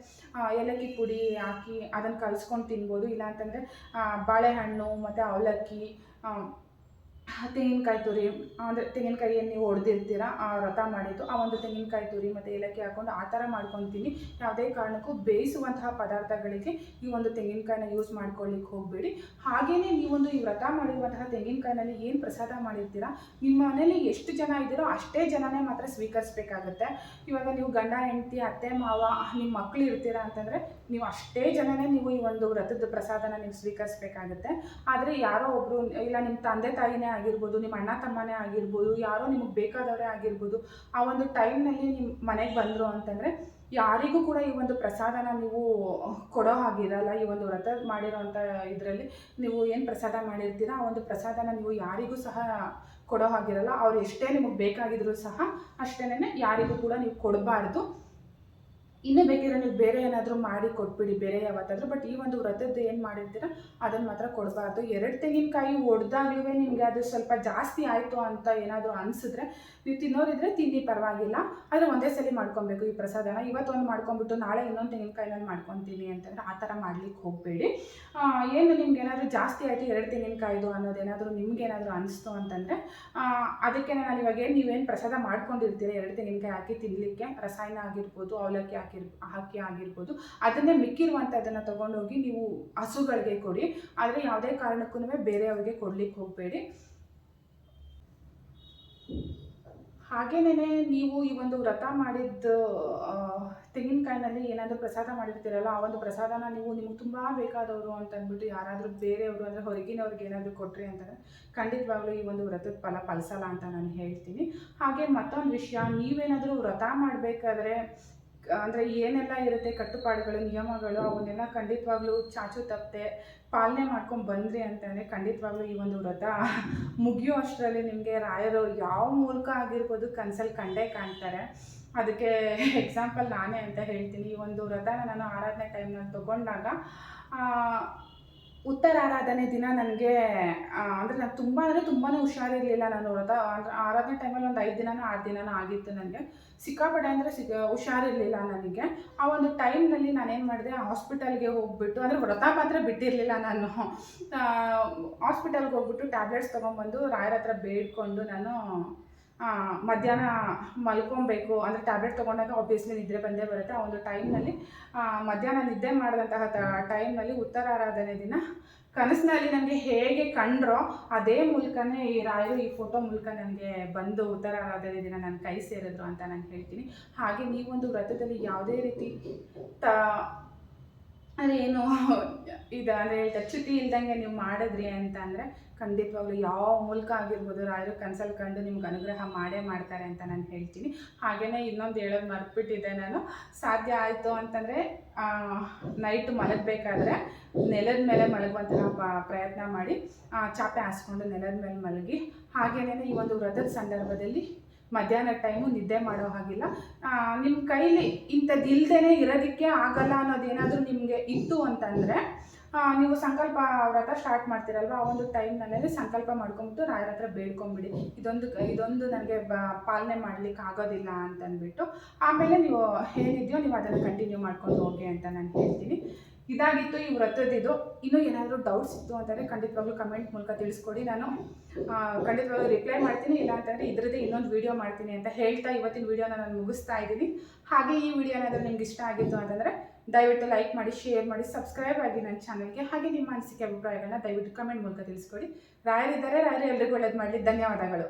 ಏಲಕ್ಕಿ ಪುಡಿ ಹಾಕಿ ಅದನ್ನು ಕಲಿಸ್ಕೊಂಡು ತಿನ್ಬೋದು. ಇಲ್ಲಾಂತಂದರೆ ಬಾಳೆಹಣ್ಣು, ಮತ್ತು ಅವಲಕ್ಕಿ ತೆಂಗಿನಕಾಯಿ ತುರಿ, ಅಂದರೆ ತೆಂಗಿನಕಾಯಿಯನ್ನು ನೀವು ಹೊಡೆದಿರ್ತೀರ ಆ ವ್ರತ ಮಾಡಿದ್ದು, ಆ ಒಂದು ತೆಂಗಿನಕಾಯಿ ತುರಿ ಮತ್ತು ಏಲಕ್ಕಿ ಹಾಕ್ಕೊಂಡು ಆ ಥರ ಮಾಡ್ಕೊತೀನಿ. ಯಾವುದೇ ಕಾರಣಕ್ಕೂ ಬೇಯಿಸುವಂತಹ ಪದಾರ್ಥಗಳಿಗೆ ಈ ಒಂದು ತೆಂಗಿನಕಾಯಿನ ಯೂಸ್ ಮಾಡ್ಕೊಳ್ಳಿಕ್ಕೆ ಹೋಗಬೇಡಿ. ಹಾಗೆಯೇ ನೀವೊಂದು ಈ ವ್ರತ ಮಾಡಿರುವಂತಹ ತೆಂಗಿನಕಾಯಿನಲ್ಲಿ ಏನು ಪ್ರಸಾದ ಮಾಡಿರ್ತೀರ? ನಿಮ್ಮ ಮನೇಲಿ ಎಷ್ಟು ಜನ ಇದ್ದೀರೋ ಅಷ್ಟೇ ಜನನೇ ಮಾತ್ರ ಸ್ವೀಕರಿಸಬೇಕಾಗತ್ತೆ. ಇವಾಗ ನೀವು ಗಂಡ, ಹೆಂಡತಿ, ಅತ್ತೆ, ಮಾವ, ನಿಮ್ಮ ಮಕ್ಕಳು ಇರ್ತೀರ ಅಂತಂದರೆ ನೀವು ಅಷ್ಟೇ ಜನನೇ ನೀವು ಈ ಒಂದು ವ್ರತದ ಪ್ರಸಾದನ ನೀವು ಸ್ವೀಕರಿಸಬೇಕಾಗುತ್ತೆ. ಆದರೆ ಯಾರೋ ಒಬ್ಬರು ಇಲ್ಲ ನಿಮ್ಮ ತಂದೆ ತಾಯಿನೇ ಆಗಿರ್ಬೋದು ನಿಮ್ಮ ಅಣ್ಣ ತಮ್ಮನೇ ಆಗಿರ್ಬೋದು, ಯಾರೋ ನಿಮಗೆ ಬೇಕಾದವರೇ ಆಗಿರ್ಬೋದು, ಆ ಒಂದು ಟೈಮ್ನಲ್ಲಿ ನಿಮ್ಮ ಮನೆಗೆ ಬಂದರು ಅಂತಂದರೆ ಯಾರಿಗೂ ಕೂಡ ಈ ಒಂದು ಪ್ರಸಾದನ ನೀವು ಕೊಡೋ ಹಾಗಿರಲ್ಲ. ಈ ಒಂದು ವ್ರತ ಮಾಡಿರೋಂಥ ಇದರಲ್ಲಿ ನೀವು ಏನು ಪ್ರಸಾದ ಮಾಡಿರ್ತೀರ, ಆ ಒಂದು ಪ್ರಸಾದನ ನೀವು ಯಾರಿಗೂ ಸಹ ಕೊಡೋ ಹಾಗಿರಲ್ಲ. ಅವ್ರು ಎಷ್ಟೇ ನಿಮಗೆ ಬೇಕಾಗಿದ್ರು ಸಹ ಅಷ್ಟೇನೆ ಯಾರಿಗೂ ಕೂಡ ನೀವು ಕೊಡಬಾರ್ದು. ಇನ್ನೂ ಬೇಕಿದ್ರೆ ನೀವು ಬೇರೆ ಏನಾದರೂ ಮಾಡಿ ಕೊಟ್ಬಿಡಿ, ಬೇರೆ ಯಾವತ್ತಾದರೂ. ಬಟ್ ಈ ಒಂದು ವ್ರತದ್ದು ಏನು ಮಾಡಿರ್ತೀರ ಅದನ್ನು ಮಾತ್ರ ಕೊಡಬಾರ್ದು. ಎರಡು ತೆಂಗಿನಕಾಯಿ ಒಡೆದಾಗ್ಲೂ ನಿಮಗೆ ಅದು ಸ್ವಲ್ಪ ಜಾಸ್ತಿ ಆಯಿತು ಅಂತ ಏನಾದರೂ ಅನಿಸಿದ್ರೆ, ನೀವು ತಿನ್ನೋರಿದ್ರೆ ತಿನ್ನಿ, ಪರವಾಗಿಲ್ಲ. ಆದರೆ ಒಂದೇ ಸಲ ಮಾಡ್ಕೊಬೇಕು ಈ ಪ್ರಸಾದನ. ಇವತ್ತೊಂದು ಮಾಡ್ಕೊಂಡ್ಬಿಟ್ಟು ನಾಳೆ ಇನ್ನೊಂದು ತೆಂಗಿನಕಾಯಿನಲ್ಲಿ ಮಾಡ್ಕೊತೀನಿ ಅಂತಂದರೆ ಆ ಥರ ಮಾಡ್ಲಿಕ್ಕೆ ಹೋಗಬೇಡಿ. ಏನು ನಿಮ್ಗೆ ಏನಾದರೂ ಜಾಸ್ತಿ ಆಯಿತು ಎರಡು ತೆಂಗಿನಕಾಯ್ದು ಅನ್ನೋದೇನಾದರೂ ನಿಮ್ಗೇನಾದರೂ ಅನಿಸ್ತು ಅಂತಂದರೆ ಅದಕ್ಕೆ ನಾನು ಇವಾಗ ನೀವೇನು ಪ್ರಸಾದ ಮಾಡ್ಕೊಂಡಿರ್ತೀರ ಎರಡು ತೆಂಗಿನಕಾಯಿ ಹಾಕಿ ತಿನ್ನಲಿಕ್ಕೆ ರಸಾಯನ ಆಗಿರ್ಬೋದು, ಅವಲಕ್ಕಿ ಹಾಕಿರ್ ಹಾಕಿ ಆಗಿರ್ಬೋದು. ಅದನ್ನೇ ಮಿಕ್ಕಿರುವಂಥದ್ದನ್ನು ತಗೊಂಡೋಗಿ ನೀವು ಹಸುಗಳಿಗೆ ಕೊಡಿ. ಆದರೆ ಯಾವುದೇ ಕಾರಣಕ್ಕೂ ಬೇರೆಯವ್ರಿಗೆ ಕೊಡ್ಲಿಕ್ಕೆ ಹೋಗಬೇಡಿ. ಹಾಗೇನೇ ನೀವು ಈ ಒಂದು ವ್ರತ ಮಾಡಿದ್ದ ತೆಂಗಿನಕಾಯಿನಲ್ಲಿ ಏನಾದರೂ ಪ್ರಸಾದ ಮಾಡಿರ್ತೀರಲ್ಲ, ಆ ಒಂದು ಪ್ರಸಾದನ ನೀವು ನಿಮ್ಗೆ ತುಂಬ ಬೇಕಾದವರು ಅಂತ ಅಂದ್ಬಿಟ್ಟು ಯಾರಾದರೂ ಬೇರೆಯವರು ಅಂದರೆ ಹೊರಗಿನವ್ರಿಗೆ ಏನಾದರೂ ಕೊಟ್ರಿ ಅಂತಂದರೆ ಖಂಡಿತವಾಗ್ಲೂ ಈ ಒಂದು ವ್ರತದ ಫಲ ಫಲಿಸಲ್ಲ ಅಂತ ನಾನು ಹೇಳ್ತೀನಿ. ಹಾಗೆ ಮತ್ತೊಂದು ವಿಷಯ, ನೀವೇನಾದರೂ ವ್ರತ ಮಾಡಬೇಕಾದ್ರೆ ಅಂದರೆ ಏನೆಲ್ಲ ಇರುತ್ತೆ, ಕಟ್ಟುಪಾಡುಗಳು, ನಿಯಮಗಳು, ಅವನ್ನೆಲ್ಲ ಖಂಡಿತವಾಗ್ಲೂ ಚಾಚು ತಪ್ಪದೆ ಪಾಲನೆ ಮಾಡ್ಕೊಂಡು ಬಂದ್ರಿ ಅಂತಂದರೆ ಖಂಡಿತವಾಗ್ಲೂ ಈ ಒಂದು ವ್ರತ ಮುಗಿಯೋ ಅಷ್ಟರಲ್ಲಿ ನಿಮಗೆ ರಾಯರು ಯಾವ ಮೂಲಕ ಆಗಿರ್ಬೋದು ಕನಸಲ್ಲಿ ಕಂಡೇ ಕಾಣ್ತಾರೆ. ಅದಕ್ಕೆ ಎಕ್ಸಾಂಪಲ್ ನಾನೇ ಅಂತ ಹೇಳ್ತೀನಿ. ಈ ಒಂದು ವ್ರತನ ನಾನು ಆರಾಧನೆ ಟೈಮ್ನಲ್ಲಿ ತೊಗೊಂಡಾಗ ಉತ್ತರ ಆರಾಧನೆ ದಿನ ನನಗೆ ಅಂದರೆ ನಾನು ತುಂಬ, ಅಂದರೆ ತುಂಬಾ ಹುಷಾರಿರಲಿಲ್ಲ ನಾನು ವ್ರತ. ಅಂದರೆ ಆರಾಧನೆ ಟೈಮಲ್ಲಿ ಒಂದು ಐದು ದಿನನೋ ಆರು ದಿನನೋ ಆಗಿತ್ತು ನನಗೆ. ಸಿಕ್ಕಾಪಡೆ ಅಂದರೆ ಸಿಗ, ಹುಷಾರಿರಲಿಲ್ಲ ನನಗೆ. ಆ ಒಂದು ಟೈಮ್ನಲ್ಲಿ ನಾನೇನು ಮಾಡಿದೆ ಹಾಸ್ಪಿಟಲ್ಗೆ ಹೋಗ್ಬಿಟ್ಟು, ಅಂದರೆ ವ್ರತ ಮಾತ್ರ ಬಿಟ್ಟಿರಲಿಲ್ಲ ನಾನು. ಹಾಸ್ಪಿಟಲ್ಗೆ ಹೋಗ್ಬಿಟ್ಟು ಟ್ಯಾಬ್ಲೆಟ್ಸ್ ತೊಗೊಂಬಂದು ರಾಯರ ಹತ್ರ ಬೇಡ್ಕೊಂಡು ನಾನು ಮಧ್ಯಾಹ್ನ ಮಲ್ಕೊಬೇಕು. ಅಂದರೆ ಟ್ಯಾಬ್ಲೆಟ್ ತೊಗೊಂಡಾಗ ಆಬ್ವಿಯಸ್ಲಿ ನಿದ್ರೆ ಬಂದೇ ಬರುತ್ತೆ. ಆ ಒಂದು ಟೈಮ್ನಲ್ಲಿ ಮಧ್ಯಾಹ್ನ ನಿದ್ದೆ ಮಾಡಿದಂತಹ ಟೈಮ್ನಲ್ಲಿ ಉತ್ತರಾರಾಧನೆ ದಿನ. ಕನಸಿನಲ್ಲಿ ನನಗೆ ಹೇಗೆ ಕಂಡ್ರೋ ಅದೇ ಮೂಲಕನೇ ಈ ರಾಯರು ಈ ಫೋಟೋ ಮೂಲಕ ನನಗೆ ಬಂದು ಉತ್ತರಾರಾಧನೆ ದಿನ ನನ್ನ ಕೈ ಸೇರಿದ್ರು ಅಂತ ನಾನು ಹೇಳ್ತೀನಿ. ಹಾಗೆ ನೀವೊಂದು ವ್ರತದಲ್ಲಿ ಯಾವುದೇ ರೀತಿ ತ ಅಂದರೆ ಏನು ಇದು ಅಂದರೆ ಚ್ಯುತಿ ಇಲ್ದಂಗೆ ನೀವು ಮಾಡಿದ್ರಿ ಅಂತ ಅಂದರೆ ಖಂಡಿತವಾಗ್ಲೂ ಯಾವ ಮೂಲಕ ಆಗಿರ್ಬೋದು ರಾಯರು ಕನ್ಸಲ್ಲಿ ಕಂಡು ನಿಮ್ಗೆ ಅನುಗ್ರಹ ಮಾಡೇ ಮಾಡ್ತಾರೆ ಅಂತ ನಾನು ಹೇಳ್ತೀನಿ. ಹಾಗೆಯೇ ಇನ್ನೊಂದು ಹೇಳೋದು ಮರ್ತ್ಬಿಟ್ಟಿದ್ದೆ ನಾನು. ಸಾಧ್ಯ ಆಯಿತು ಅಂತಂದರೆ ನೈಟ್ ಮಲಗಬೇಕಾದ್ರೆ ನೆಲದ ಮೇಲೆ ಮಲಗುವಂತಹ ಪ್ರಯತ್ನ ಮಾಡಿ ಚಾಪೆ ಹಾಸ್ಕೊಂಡು ನೆಲದ ಮೇಲೆ ಮಲಗಿ. ಹಾಗೇನೇ ಈ ಒಂದು ವ್ರತದ ಸಂದರ್ಭದಲ್ಲಿ ಮಧ್ಯಾಹ್ನ ಟೈಮು ನಿದ್ದೆ ಮಾಡೋ ಹಾಗಿಲ್ಲ. ನಿಮ್ಮ ಕೈಲಿ ಇಂಥದ್ದು ಇಲ್ಲದೇ ಇರೋದಕ್ಕೆ ಆಗಲ್ಲ ಅನ್ನೋದೇನಾದರೂ ನಿಮಗೆ ಇತ್ತು ಅಂತಂದರೆ ನೀವು ಸಂಕಲ್ಪ ವ್ರತ ಸ್ಟಾರ್ಟ್ ಮಾಡ್ತೀರಲ್ವ? ಆ ಒಂದು ಟೈಮ್ನಲ್ಲೇ ಸಂಕಲ್ಪ ಮಾಡ್ಕೊಂಬಿಟ್ಟು ರಾಯರ ಹತ್ರ ಬೇಡ್ಕೊಂಬಿಡಿ. ಇದೊಂದು ಇದೊಂದು ನನಗೆ ಬ, ಪಾಲನೆ ಮಾಡ್ಲಿಕ್ಕೆ ಆಗೋದಿಲ್ಲ ಅಂತಂದ್ಬಿಟ್ಟು. ಆಮೇಲೆ ನೀವು ಏನಿದೆಯೋ ನೀವು ಅದನ್ನು ಕಂಟಿನ್ಯೂ ಮಾಡ್ಕೊಂಡು ಹೋಗಿ ಅಂತ ನಾನು ಹೇಳ್ತೀನಿ. ಇದಾಗಿತ್ತು ಈ ವ್ರತದಿದು ಇನ್ನೂ ಏನಾದರೂ ಡೌಟ್ಸ್ ಇತ್ತು ಅಂತಂದರೆ ಖಂಡಿತವಾಗ್ಲೂ ಕಮೆಂಟ್ ಮೂಲಕ ತಿಳಿಸ್ಕೊಡಿ. ನಾನು ಖಂಡಿತವಾಗ್ಲೂ ರಿಪ್ಲೈ ಮಾಡ್ತೀನಿ. ಇಲ್ಲ ಅಂತಂದರೆ ಇದರದ್ದೇ ಇನ್ನೊಂದು ವೀಡಿಯೋ ಮಾಡ್ತೀನಿ ಅಂತ ಹೇಳ್ತಾ ಇವತ್ತಿನ ವೀಡಿಯೋನ ನಾನು ಮುಗಿಸ್ತಾ ಇದ್ದೀನಿ. ಹಾಗೆ ಈ ವಿಡಿಯೋ ಏನಾದರೂ ನಿಮ್ಗೆ ಇಷ್ಟ ಆಗಿತ್ತು ಅಂತಂದರೆ ದಯವಿಟ್ಟು ಲೈಕ್ ಮಾಡಿ ಶೇರ್ ಮಾಡಿ ಸಬ್ಸ್ಕ್ರೈಬ್ ಆಗಿ ನನ್ನ ಚಾನಲ್ಗೆ ಹಾಗೆ ನಿಮ್ಮ ಅನಿಸಿಕೆ, ಅಭಿಪ್ರಾಯಗಳನ್ನ ದಯವಿಟ್ಟು ಕಮೆಂಟ್ ಮೂಲಕ ತಿಳಿಸ್ಕೊಡಿ. ರಾಯರಿದ್ದಾರೆ, ರಾಯರು ಎಲ್ರಿಗೂ ಒಳ್ಳೇದು ಮಾಡಲಿ. ಧನ್ಯವಾದಗಳು.